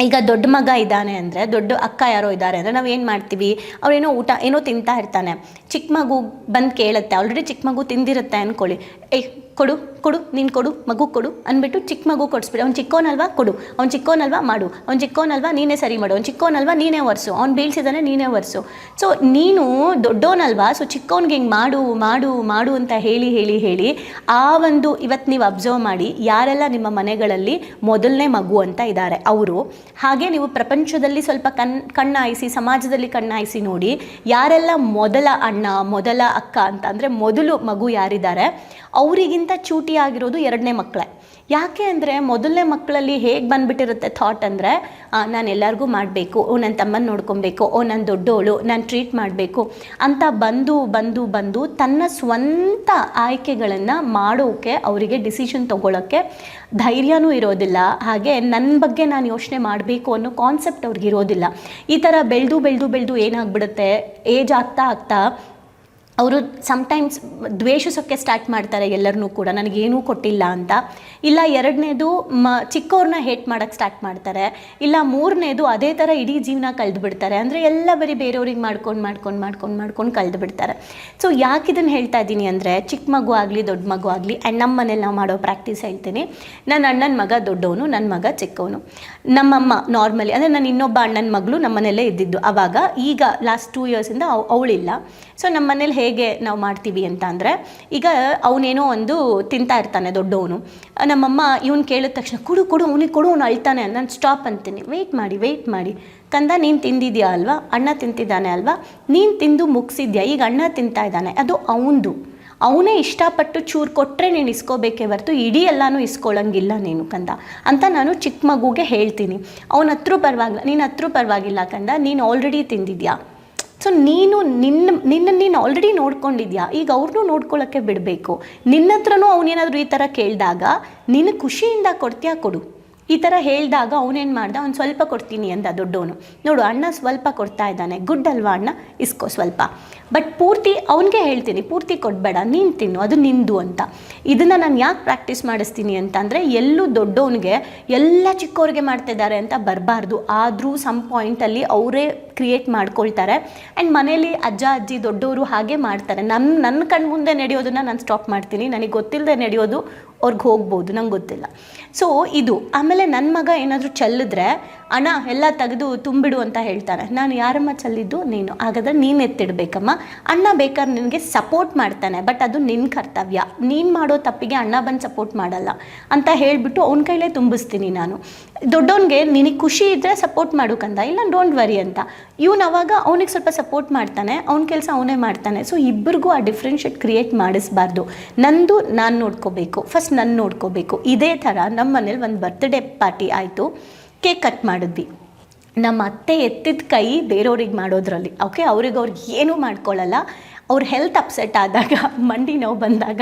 ಈಗ ದೊಡ್ಡ ಮಗ ಇದ್ದಾನೆ ಅಂದರೆ, ದೊಡ್ಡ ಅಕ್ಕ ಯಾರೋ ಇದ್ದಾರೆ ಅಂದರೆ ನಾವು ಏನು ಮಾಡ್ತೀವಿ? ಅವರೇನೋ ಊಟ, ಏನೋ ತಿಂತಾ ಇರ್ತಾನೆ. ಚಿಕ್ಕ ಮಗು ಬಂದು ಕೇಳುತ್ತೆ ಆಲ್ರೆಡಿ ಚಿಕ್ಕ ಮಗು ತಿಂದಿರುತ್ತೆ ಅಂದ್ಕೊಳ್ಳಿ ಏಯ್ ಕೊಡು ಕೊಡು, ನೀನು ಕೊಡು, ಮಗು ಕೊಡು ಅಂದ್ಬಿಟ್ಟು ಚಿಕ್ಕ ಮಗು ಕೊಡಿಸ್ಬಿಡು. ಅವ್ನು ಚಿಕ್ಕೋನಲ್ವಾ? ಕೊಡು. ಅವ್ನು ಚಿಕ್ಕೋನಲ್ವಾ? ಮಾಡು. ಅವ್ನು ಚಿಕ್ಕೋನಲ್ವಾ? ನೀನೇ ಸರಿ ಮಾಡು. ಅವ್ನು ಚಿಕ್ಕೋನಲ್ವಾ? ನೀನೇ ಒರೆಸು. ಅವ್ನು ಬೀಳ್ಸಿದಾನೆ ನೀನೇ ಒರೆಸು. ಸೊ ನೀನು ದೊಡ್ಡೋನಲ್ವಾ? ಸೊ ಚಿಕ್ಕವನಿಗೆ ಹಿಂಗೆ ಮಾಡು ಮಾಡು ಮಾಡು ಅಂತ ಹೇಳಿ ಹೇಳಿ ಹೇಳಿ ಆ ಒಂದು ಇವತ್ತು ನೀವು ಅಬ್ಸರ್ವ್ ಮಾಡಿ ಯಾರೆಲ್ಲ ನಿಮ್ಮ ಮನೆಗಳಲ್ಲಿ ಮೊದಲನೇ ಮಗು ಅಂತ ಇದ್ದಾರೆ ಅವರು, ಹಾಗೆ ನೀವು ಪ್ರಪಂಚದಲ್ಲಿ ಸ್ವಲ್ಪ ಕಣ್, ಕಣ್ಣಾಯಿಸಿ, ಸಮಾಜದಲ್ಲಿ ಕಣ್ಣಾಯಿಸಿ ನೋಡಿ ಯಾರೆಲ್ಲ ಮೊದಲ ಅಣ್ಣ, ಮೊದಲ ಅಕ್ಕ ಅಂತ ಅಂದರೆ ಮೊದಲು ಮಗು ಯಾರಿದ್ದಾರೆ, ಅವರಿಗಿಂತ ಚೂಟಿ ಆಗಿರೋದು ಎರಡನೇ ಮಕ್ಕಳೇ. ಯಾಕೆ ಅಂದರೆ ಮೊದಲನೇ ಮಕ್ಕಳಲ್ಲಿ ಹೇಗೆ ಬಂದ್ಬಿಟ್ಟಿರುತ್ತೆ ಥಾಟ್ ಅಂದರೆ ನಾನು ಎಲ್ಲರಿಗೂ ಮಾಡಬೇಕು, ಓ ನನ್ನ ತಮ್ಮನ ನೋಡ್ಕೊಬೇಕು, ಓ ನನ್ನ ದೊಡ್ಡವಳು ನಾನು ಟ್ರೀಟ್ ಮಾಡಬೇಕು ಅಂತ ಬಂದು ಬಂದು ಬಂದು ತನ್ನ ಸ್ವಂತ ಆಯ್ಕೆಗಳನ್ನು ಮಾಡೋಕ್ಕೆ ಅವರಿಗೆ ಡಿಸಿಷನ್ ತೊಗೊಳಕ್ಕೆ ಧೈರ್ಯನೂ ಇರೋದಿಲ್ಲ. ಹಾಗೆ ನನ್ನ ಬಗ್ಗೆ ನಾನು ಯೋಚನೆ ಮಾಡಬೇಕು ಅನ್ನೋ ಕಾನ್ಸೆಪ್ಟ್ ಅವ್ರಿಗೆ ಇರೋದಿಲ್ಲ. ಈ ಥರ ಬೆಳೆದು ಬೆಳೆದು ಬೆಳೆದು ಏನಾಗ್ಬಿಡುತ್ತೆ? ಏಜ್ ಆಗ್ತಾ ಆಗ್ತಾ ಅವರು ಸಮ್ಟೈಮ್ಸ್ ದ್ವೇಷಿಸೋಕ್ಕೆ ಸ್ಟಾರ್ಟ್ ಮಾಡ್ತಾರೆ ಎಲ್ಲರನ್ನೂ ಕೂಡ, ನನಗೇನೂ ಕೊಟ್ಟಿಲ್ಲ ಅಂತ. ಇಲ್ಲ, ಎರಡನೇದು ಮ ಚಿಕ್ಕವ್ರನ್ನ ಹೇಟ್ ಮಾಡೋಕ್ಕೆ ಸ್ಟಾರ್ಟ್ ಮಾಡ್ತಾರೆ. ಇಲ್ಲ, ಮೂರನೇದು ಅದೇ ಥರ ಇಡೀ ಜೀವನ ಕಳೆದು ಬಿಡ್ತಾರೆ ಅಂದರೆ ಎಲ್ಲ ಬರೀ ಬೇರೆಯವ್ರಿಗೆ ಮಾಡ್ಕೊಂಡು ಮಾಡ್ಕೊಂಡು ಮಾಡ್ಕೊಂಡು ಮಾಡ್ಕೊಂಡು ಕಳೆದು ಬಿಡ್ತಾರೆ ಸೊ ಯಾಕೆ ಇದನ್ನು ಹೇಳ್ತಾ ಇದ್ದೀನಿ ಅಂದರೆ ಚಿಕ್ಕ ಮಗು ಆಗಲಿ, ದೊಡ್ಡ ಮಗು ಆಗಲಿ ಆ್ಯಂಡ್ ನಮ್ಮ ಮನೇಲಿ ನಾವು ಮಾಡೋ ಪ್ರಾಕ್ಟೀಸ್ ಹೇಳ್ತೀನಿ. ನನ್ನ ಅಣ್ಣನ ಮಗ ದೊಡ್ಡವನು ನನ್ನ ಮಗ ಚಿಕ್ಕವನು. ನಮ್ಮಮ್ಮ ನಾರ್ಮಲಿ ಅಂದರೆ ನಾನು ಇನ್ನೊಬ್ಬ ಅಣ್ಣನ ಮಗಳು ನಮ್ಮ ಮನೆಯಲ್ಲೇ ಇದ್ದಿದ್ದು. ಆವಾಗ ಈಗ ಲಾಸ್ಟ್ ಟೂ ಇಯರ್ಸಿಂದ ಅವಳಿಲ್ಲ. ಸೊ ನಮ್ಮ ಮನೇಲಿ ನಾವು ಮಾಡ್ತೀವಿ ಅಂತ ಅಂದರೆ, ಈಗ ಅವನೇನೋ ಒಂದು ತಿಂತಾ ಇರ್ತಾನೆ ದೊಡ್ಡವನು. ನಮ್ಮಮ್ಮ ಇವನು ಕೇಳಿದ ತಕ್ಷಣ, ಕೊಡು ಕೊಡು, ಅವನಿಗೆ ಕೊಡು, ಅವನು ಅಳ್ತಾನೆ. ನಾನು ಸ್ಟಾಪ್ ಅಂತೀನಿ. ವೆಯ್ಟ್ ಮಾಡಿ ವೆಯ್ಟ್ ಮಾಡಿ. ಕಂದ, ನೀನು ತಿಂದಿದ್ಯಾ ಅಲ್ವಾ? ಅಣ್ಣ ತಿಂತಿದ್ದಾನೆ ಅಲ್ವಾ? ನೀನು ತಿಂದು ಮುಗಿಸಿದ್ಯಾ? ಈಗ ಅಣ್ಣ ತಿಂತಾ ಇದ್ದಾನೆ. ಅದು ಅವನದು ಅವನೇ ಇಷ್ಟಪಟ್ಟು ಚೂರು ಕೊಟ್ಟರೆ ನೀನು ಇಸ್ಕೋಬೇಕೇ ಹೊರತು ಇಡೀ ಎಲ್ಲನೂ ಇಸ್ಕೊಳ್ಳೋಂಗಿಲ್ಲ ನೀನು ಕಂದ. ಅಂತ ನಾನು ಚಿಕ್ಕ ಮಗುಗೆ ಹೇಳ್ತೀನಿ. ಅವನ ಹತ್ರ ಪರವಾಗಿಲ್ಲ. ನೀನು ಹತ್ರ ಪರವಾಗಿಲ್ಲ ಕಂದ. ನೀನು ಆಲ್ರೆಡಿ ತಿಂದಿದ್ಯಾ? ಸೊ ನೀನು ನಿನ್ನ ನಿನ್ನ ನೀನು ಆಲ್ರೆಡಿ ನೋಡ್ಕೊಂಡಿದ್ಯಾ? ಈಗ ಅವ್ರನ್ನೂ ನೋಡ್ಕೊಳ್ಳೋಕ್ಕೆ ಬಿಡಬೇಕು. ನಿನ್ನ ಹತ್ರನೂ ಅವನೇನಾದರೂ ಈ ಥರ ಕೇಳಿದಾಗ ನಿನ್ನ ಖುಷಿಯಿಂದ ಕೊಡ್ತೀಯಾ ಕೊಡು. ಈ ಥರ ಹೇಳಿದಾಗ ಅವನೇನು ಮಾಡ್ದ? ಅವ್ನು ಸ್ವಲ್ಪ ಕೊಡ್ತೀನಿ ಅಂದ ದೊಡ್ಡವನು. ನೋಡು, ಅಣ್ಣ ಸ್ವಲ್ಪ ಕೊಡ್ತಾ ಇದ್ದಾನೆ. ಗುಡ್ ಅಲ್ವಾ ಅಣ್ಣ? ಇಸ್ಕೋ ಸ್ವಲ್ಪ. ಬಟ್ ಪೂರ್ತಿ ಅವನಿಗೆ ಹೇಳ್ತೀನಿ, ಪೂರ್ತಿ ಕೊಡಬೇಡ, ನೀನು ತಿನ್ನು, ಅದು ನಿಂದು ಅಂತ. ಇದನ್ನು ನಾನು ಯಾಕೆ ಪ್ರಾಕ್ಟೀಸ್ ಮಾಡಿಸ್ತೀನಿ ಅಂತ ಅಂದರೆ ಎಲ್ಲೂ ದೊಡ್ಡವನಿಗೆ, ಎಲ್ಲ ಚಿಕ್ಕವ್ರಿಗೆ ಮಾಡ್ತಿದ್ದಾರೆ ಅಂತ ಬರಬಾರ್ದು. ಆದರೂ ಸಮ್ ಪಾಯಿಂಟಲ್ಲಿ ಅವರೇ ಕ್ರಿಯೇಟ್ ಮಾಡ್ಕೊಳ್ತಾರೆ. ಆ್ಯಂಡ್ ಮನೇಲಿ ಅಜ್ಜ, ಅಜ್ಜಿ ದೊಡ್ಡವರು ಹಾಗೆ ಮಾಡ್ತಾರೆ. ನನ್ನ ನನ್ನ ಕಣ್ಣು ಮುಂದೆ ನಡೆಯೋದನ್ನು ನಾನು ಸ್ಟಾಪ್ ಮಾಡ್ತೀನಿ. ನನಗೆ ಗೊತ್ತಿಲ್ಲದೆ ನಡೆಯೋದು, ಅವ್ರಿಗೆ ಹೋಗ್ಬೋದು, ನಂಗೆ ಗೊತ್ತಿಲ್ಲ. ಸೊ ಇದು, ಆಮೇಲೆ ನನ್ನ ಮಗ ಏನಾದರೂ ಚೆಲ್ಲಿದ್ರೆ, ಅಣ್ಣ, ಎಲ್ಲ ತೆಗೆದು ತುಂಬಿಡು ಅಂತ ಹೇಳ್ತಾರೆ. ನಾನು ಯಾರಮ್ಮ ಚೆಲ್ಲಿದ್ದು? ನೀನು. ಹಾಗಾದ್ರೆ ನೀನು ಎತ್ತಿಡ್ಬೇಕಮ್ಮ. ಅಣ್ಣ ಬೇಕಾದ್ರೆ ನಿನಗೆ ಸಪೋರ್ಟ್ ಮಾಡ್ತಾನೆ, ಬಟ್ ಅದು ನಿನ್ನ ಕರ್ತವ್ಯ. ನೀನು ಮಾಡೋ ತಪ್ಪಿಗೆ ಅಣ್ಣ ಬಂದು ಸಪೋರ್ಟ್ ಮಾಡಲ್ಲ ಅಂತ ಹೇಳಿಬಿಟ್ಟು ಅವನ ಕೈಲೇ ತುಂಬಿಸ್ತೀನಿ ನಾನು. ದೊಡ್ಡವನಿಗೆ ನಿನಗೆ ಖುಷಿ ಇದ್ದರೆ ಸಪೋರ್ಟ್ ಮಾಡು ಕಂದ. ಇಲ್ಲ ಡೋಂಟ್ ವರಿ ಅಂತ. ಇವನು ಅವಾಗ ಅವನಿಗೆ ಸ್ವಲ್ಪ ಸಪೋರ್ಟ್ ಮಾಡ್ತಾನೆ, ಅವ್ನ ಕೆಲಸ ಅವನೇ ಮಾಡ್ತಾನೆ. ಸೊ ಇಬ್ಬರಿಗೂ ಆ ಡಿಫ್ರೆನ್ಷಿಯೇಟ್ ಕ್ರಿಯೇಟ್ ಮಾಡಿಸ್ಬಾರ್ದು. ನಂದು ನಾನು ನೋಡ್ಕೋಬೇಕು. ಫಸ್ಟ್ ನಾನು ನೋಡ್ಕೋಬೇಕು. ಇದೇ ಥರ ನಮ್ಮ ಮನೇಲಿ ಒಂದು ಬರ್ತ್ಡೇ ಪಾರ್ಟಿ ಆಯಿತು. ಕೇಕ್ ಕಟ್ ಮಾಡಿದ್ವಿ. ನಮ್ಮ ಅತ್ತೆ ಎತ್ತಿದ ಕೈ ಬೇರೆಯವ್ರಿಗೆ ಮಾಡೋದ್ರಲ್ಲಿ. ಓಕೆ ಅವ್ರಿಗೆ ಅವ್ರಿಗೆ ಏನೂ ಮಾಡ್ಕೊಳ್ಳಲ್ಲ ಅವ್ರ ಹೆಲ್ತ್ ಅಪ್ಸೆಟ್ ಆದಾಗ, ಮಂಡಿ ನೋವು ಬಂದಾಗ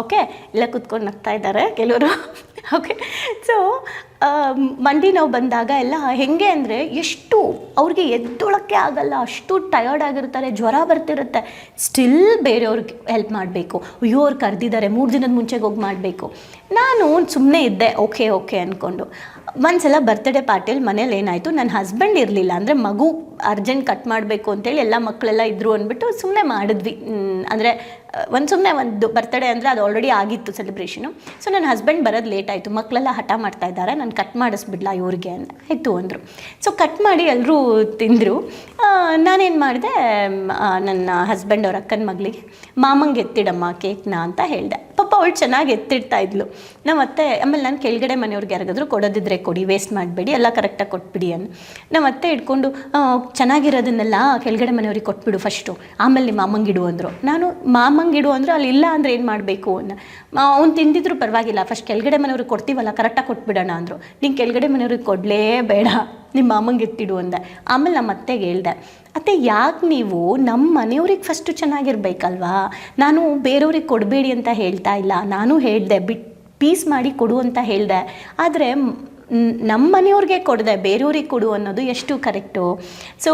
ಓಕೆ ಎಲ್ಲ ಕುತ್ಕೊಂಡು ನಗ್ತಾ ಇದ್ದಾರೆ ಕೆಲವರು. ಓಕೆ ಸೊ ಮಂಡಿ ನೋವು ಬಂದಾಗ ಎಲ್ಲ ಹೆಂಗೆ ಅಂದರೆ ಎಷ್ಟು ಅವ್ರಿಗೆ ಎದ್ದೊಳಕ್ಕೆ ಆಗಲ್ಲ, ಅಷ್ಟು ಟಯರ್ಡ್ ಆಗಿರ್ತಾರೆ, ಜ್ವರ ಬರ್ತಿರುತ್ತೆ. ಸ್ಟಿಲ್ ಬೇರೆಯವ್ರಿಗೆ ಹೆಲ್ಪ್ ಮಾಡಬೇಕು. ಅಯ್ಯೋ, ಅವ್ರು ಕರೆದಿದ್ದಾರೆ, ಮೂರು ದಿನದ ಮುಂಚೆಗೆ ಹೋಗಿ ಮಾಡಬೇಕು. ನಾನು ಸುಮ್ಮನೆ ಇದ್ದೆ, ಓಕೆ ಓಕೆ ಅಂದ್ಕೊಂಡು ಒಂದ್ಸಲ ಬರ್ತ್ಡೇ ಪಾರ್ಟಿಯಲ್ಲಿ ಮನೇಲಿ ಏನಾಯಿತು ನನ್ನ ಹಸ್ಬೆಂಡ್ ಇರಲಿಲ್ಲ ಅಂದರೆ ಮಗು ಅರ್ಜೆಂಟ್ ಕಟ್ ಮಾಡಬೇಕು ಅಂತೇಳಿ ಎಲ್ಲ ಮಕ್ಕಳೆಲ್ಲ ಇದ್ದರು ಅಂದ್ಬಿಟ್ಟು ಸುಮ್ಮನೆ ಮಾಡಿದ್ವಿ. ಅಂದರೆ ಒಂದು ಸುಮ್ಮನೆ ಒಂದು ಬರ್ತಡೇ ಅಂದರೆ ಅದು ಆಲ್ರೆಡಿ ಆಗಿತ್ತು ಸೆಲೆಬ್ರೇಷನು ಸೊ ನನ್ನ ಹಸ್ಬೆಂಡ್ ಬರೋದು ಲೇಟ್ ಆಯಿತು. ಮಕ್ಕಳೆಲ್ಲ ಹಠ ಮಾಡ್ತಾ ಇದ್ದಾರೆ ನಾನು ಕಟ್ ಮಾಡಿಸ್ಬಿಡ್ಲಾ ಇವ್ರಿಗೆ ಅಂತ ಆಯಿತು ಅಂದರು. ಸೊ ಕಟ್ ಮಾಡಿ ಎಲ್ಲರೂ ತಿಂದರು. ನಾನೇನು ಮಾಡಿದೆ ನನ್ನ ಹಸ್ಬೆಂಡ್ ಅವ್ರ ಅಕ್ಕನ ಮಗಳಿಗೆ, ಮಾಮಂಗೆ ಎತ್ತಿಡಮ್ಮ ಕೇಕ್ನ ಅಂತ ಹೇಳಿದೆ. ಪಾಪ ಅವಳು ಚೆನ್ನಾಗಿ ಎತ್ತಿಡ್ತಾ ಇದ್ಲು. ನಮ್ಮ ಅತ್ತೆ ಆಮೇಲೆ ನಾನು ಕೆಳಗಡೆ ಮನೆಯವ್ರಿಗೆ ಯಾರಿಗಾದ್ರೂ ಕೊಡೋದಿದ್ರೆ ಕೊಡಿ ವೇಸ್ಟ್ ಮಾಡಬೇಡಿ ಎಲ್ಲ ಕರೆಕ್ಟಾಗಿ ಕೊಟ್ಬಿಡಿ ಅಂತ ನಮ್ಮ ಅತ್ತೆ ಇಟ್ಕೊಂಡು "ಆ, ಚೆನ್ನಾಗಿರೋದನ್ನೆಲ್ಲ ಕೆಳಗಡೆ ಮನೆಯವ್ರಿಗೆ ಕೊಟ್ಬಿಡು ಫಸ್ಟು ಆಮೇಲೆ ನಿಮ್ಮ ಇಡು ಅಂದರು. ನಾನು ಮಾಮಂಗೆ ಇಡು ಅಂದರು ಅಲ್ಲಿ ಇಲ್ಲ ಅಂದರೆ ಏನು ಮಾಡಬೇಕು? ಅನ್ನ ಅವ್ನು ತಿಂದಿದ್ರು ಪರವಾಗಿಲ್ಲ. ಫಸ್ಟ್ ಕೆಳಗಡೆ ಮನೆಯವ್ರಿಗೆ ಕೊಡ್ತೀವಲ್ಲ ಕರೆಕ್ಟಾಗಿ ಕೊಟ್ಬಿಡೋಣ ಅಂದರು. ನೀನು ಕೆಳಗಡೆ ಮನೆಯವ್ರಿಗೆ ಕೊಡಲೇ ಬೇಡ. ನಿಮ್ಮ ಮಾಮಂಗೆ ಎತ್ತಿಡು ಅಂದೆ. ಆಮೇಲೆ ನಮ್ಮ ಅತ್ತೆಗೆ ಹೇಳ್ದೆ ಅತ್ತೆ ಯಾಕೆ ನೀವು ನಮ್ಮ ಮನೆಯವ್ರಿಗೆ ಫಸ್ಟು ಚೆನ್ನಾಗಿರ್ಬೇಕಲ್ವಾ? ನಾನು ಬೇರೆಯವ್ರಿಗೆ ಕೊಡಬೇಡಿ ಅಂತ ಹೇಳ್ತಾ ಇಲ್ಲ. ನಾನು ಹೇಳಿದೆ, ಬಿಟ್ ಪೀಸ್ ಮಾಡಿ ಕೊಡು ಅಂತ ಹೇಳಿದೆ. ಆದರೆ ನಮ್ಮ ಮನೆಯವ್ರಿಗೆ ಕೊಡದೆ ಬೇರೆಯವ್ರಿಗೆ ಕೊಡು ಅನ್ನೋದು ಎಷ್ಟು ಕರೆಕ್ಟು? ಸೊ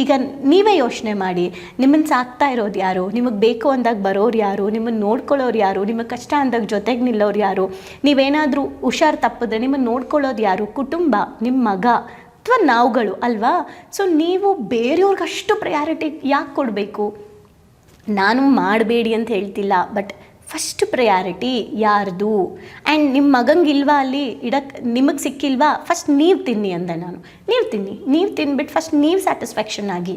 ಈಗ ನೀವೇ ಯೋಚನೆ ಮಾಡಿ ನಿಮ್ಮನ್ನು ಸಾಕ್ತಾ ಇರೋದು ಯಾರು? ನಿಮಗೆ ಬೇಕು ಅಂದಾಗ ಬರೋರು ಯಾರು? ನಿಮ್ಮನ್ನು ನೋಡ್ಕೊಳ್ಳೋರು ಯಾರು? ನಿಮಗೆ ಕಷ್ಟ ಅಂದಾಗ ಜೊತೆಗೆ ನಿಲ್ಲೋರು ಯಾರು? ನೀವೇನಾದರೂ ಹುಷಾರು ತಪ್ಪಿದ್ರೆ ನಿಮ್ಮನ್ನು ನೋಡ್ಕೊಳ್ಳೋದು ಯಾರು? ಕುಟುಂಬ ನಿಮ್ಮ ಮಗ, ಅಥವಾ ನಾವುಗಳು, ಅಲ್ವಾ? ಸೊ ನೀವು ಬೇರೆಯವ್ರಿಗೆ ಅಷ್ಟು ಪ್ರಯಾರಿಟಿ ಯಾಕೆ ಕೊಡಬೇಕು? ನಾನು ಮಾಡಬೇಡಿ ಅಂತ ಹೇಳ್ತಿಲ್ಲ ಬಟ್ ಫಸ್ಟ್ ಪ್ರಯಾರಿಟಿ ಯಾರ್ದು? ಆ್ಯಂಡ್ ನಿಮ್ಮ ಮಗಂಗೆ ಇಲ್ವಾ ಅಲ್ಲಿ? ಇಡಕ್ಕೆ ನಿಮಗೆ ಸಿಕ್ಕಿಲ್ವಾ? ಫಸ್ಟ್ ನೀವು ತಿನ್ನಿ ಅಂದೆ ನಾನು. ನೀವು ತಿನ್ನಿ. ನೀವು ತಿನ್ಬಿಟ್ಟು ಫಸ್ಟ್ ನೀವು ಸ್ಯಾಟಿಸ್ಫ್ಯಾಕ್ಷನ್ ಆಗಿ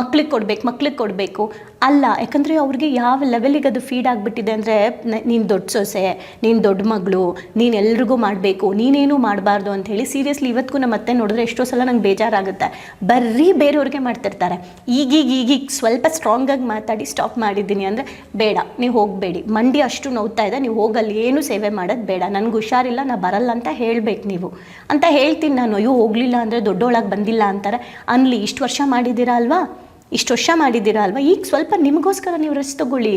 ಮಕ್ಳಿಗೆ ಕೊಡ್ಬೇಕು, ಮಕ್ಳಿಗೆ ಕೊಡಬೇಕು. ಅಲ್ಲ, ಯಾಕಂದರೆ ಅವ್ರಿಗೆ ಯಾವ ಲೆವೆಲಿಗೆ ಅದು ಫೀಡ್ ಆಗಿಬಿಟ್ಟಿದೆ ಅಂದರೆ ನೀನು ದೊಡ್ಡ ಸೊಸೆ, ನೀನು ದೊಡ್ಡ ಮಗಳು, ನೀನು ಎಲ್ರಿಗೂ ಮಾಡಬೇಕು, ನೀನೇನು ಮಾಡಬಾರ್ದು ಅಂಥೇಳಿ ಸೀರಿಯಸ್ಲಿ ಇವತ್ತಿಗೂ ನಮ್ಮ ಮತ್ತೆ ನೋಡಿದ್ರೆ ಎಷ್ಟೋ ಸಲ ನಂಗೆ ಬೇಜಾರಾಗುತ್ತೆ. ಬರೀ ಬೇರೆಯವ್ರಿಗೆ ಮಾಡ್ತಿರ್ತಾರೆ. ಈಗೀಗ ಈಗೀಗ ಸ್ವಲ್ಪ ಸ್ಟ್ರಾಂಗಾಗಿ ಮಾತಾಡಿ ಸ್ಟಾಪ್ ಮಾಡಿದ್ದೀನಿ ಅಂದರೆ, ಬೇಡ, ನೀವು ಹೋಗಬೇಡಿ. ಮಂಡಿ ಅಷ್ಟು ನೋವ್ತಾ ಇದೆ, ನೀವು ಹೋಗಲ್ಲಿ ಏನು ಸೇವೆ ಮಾಡೋದು ಬೇಡ. ನನಗೆ ಹುಷಾರಿಲ್ಲ, ನಾ ಬರಲ್ಲ ಅಂತ ಹೇಳಬೇಕು ನೀವು. ಅಂತ ಹೇಳ್ತೀನಿ ನಾನು, ಅಯ್ಯೋ ಹೋಗಲಿಲ್ಲ ಅಂದರೆ ದೊಡ್ಡೊಳಗೆ ಬಂದಿಲ್ಲ ಅಂತಾರೆ. ಅನ್ಲಿ, ಇಷ್ಟು ವರ್ಷ ಮಾಡಿದ್ದೀರಾ ಅಲ್ವಾ? ಇಷ್ಟು ವರ್ಷ ಮಾಡಿದ್ದೀರಾ ಅಲ್ವಾ? ಈಗ ಸ್ವಲ್ಪ ನಿಮಗೋಸ್ಕರ ನೀವು ರೆಸ್ಟ್ ತಗೊಳ್ಳಿ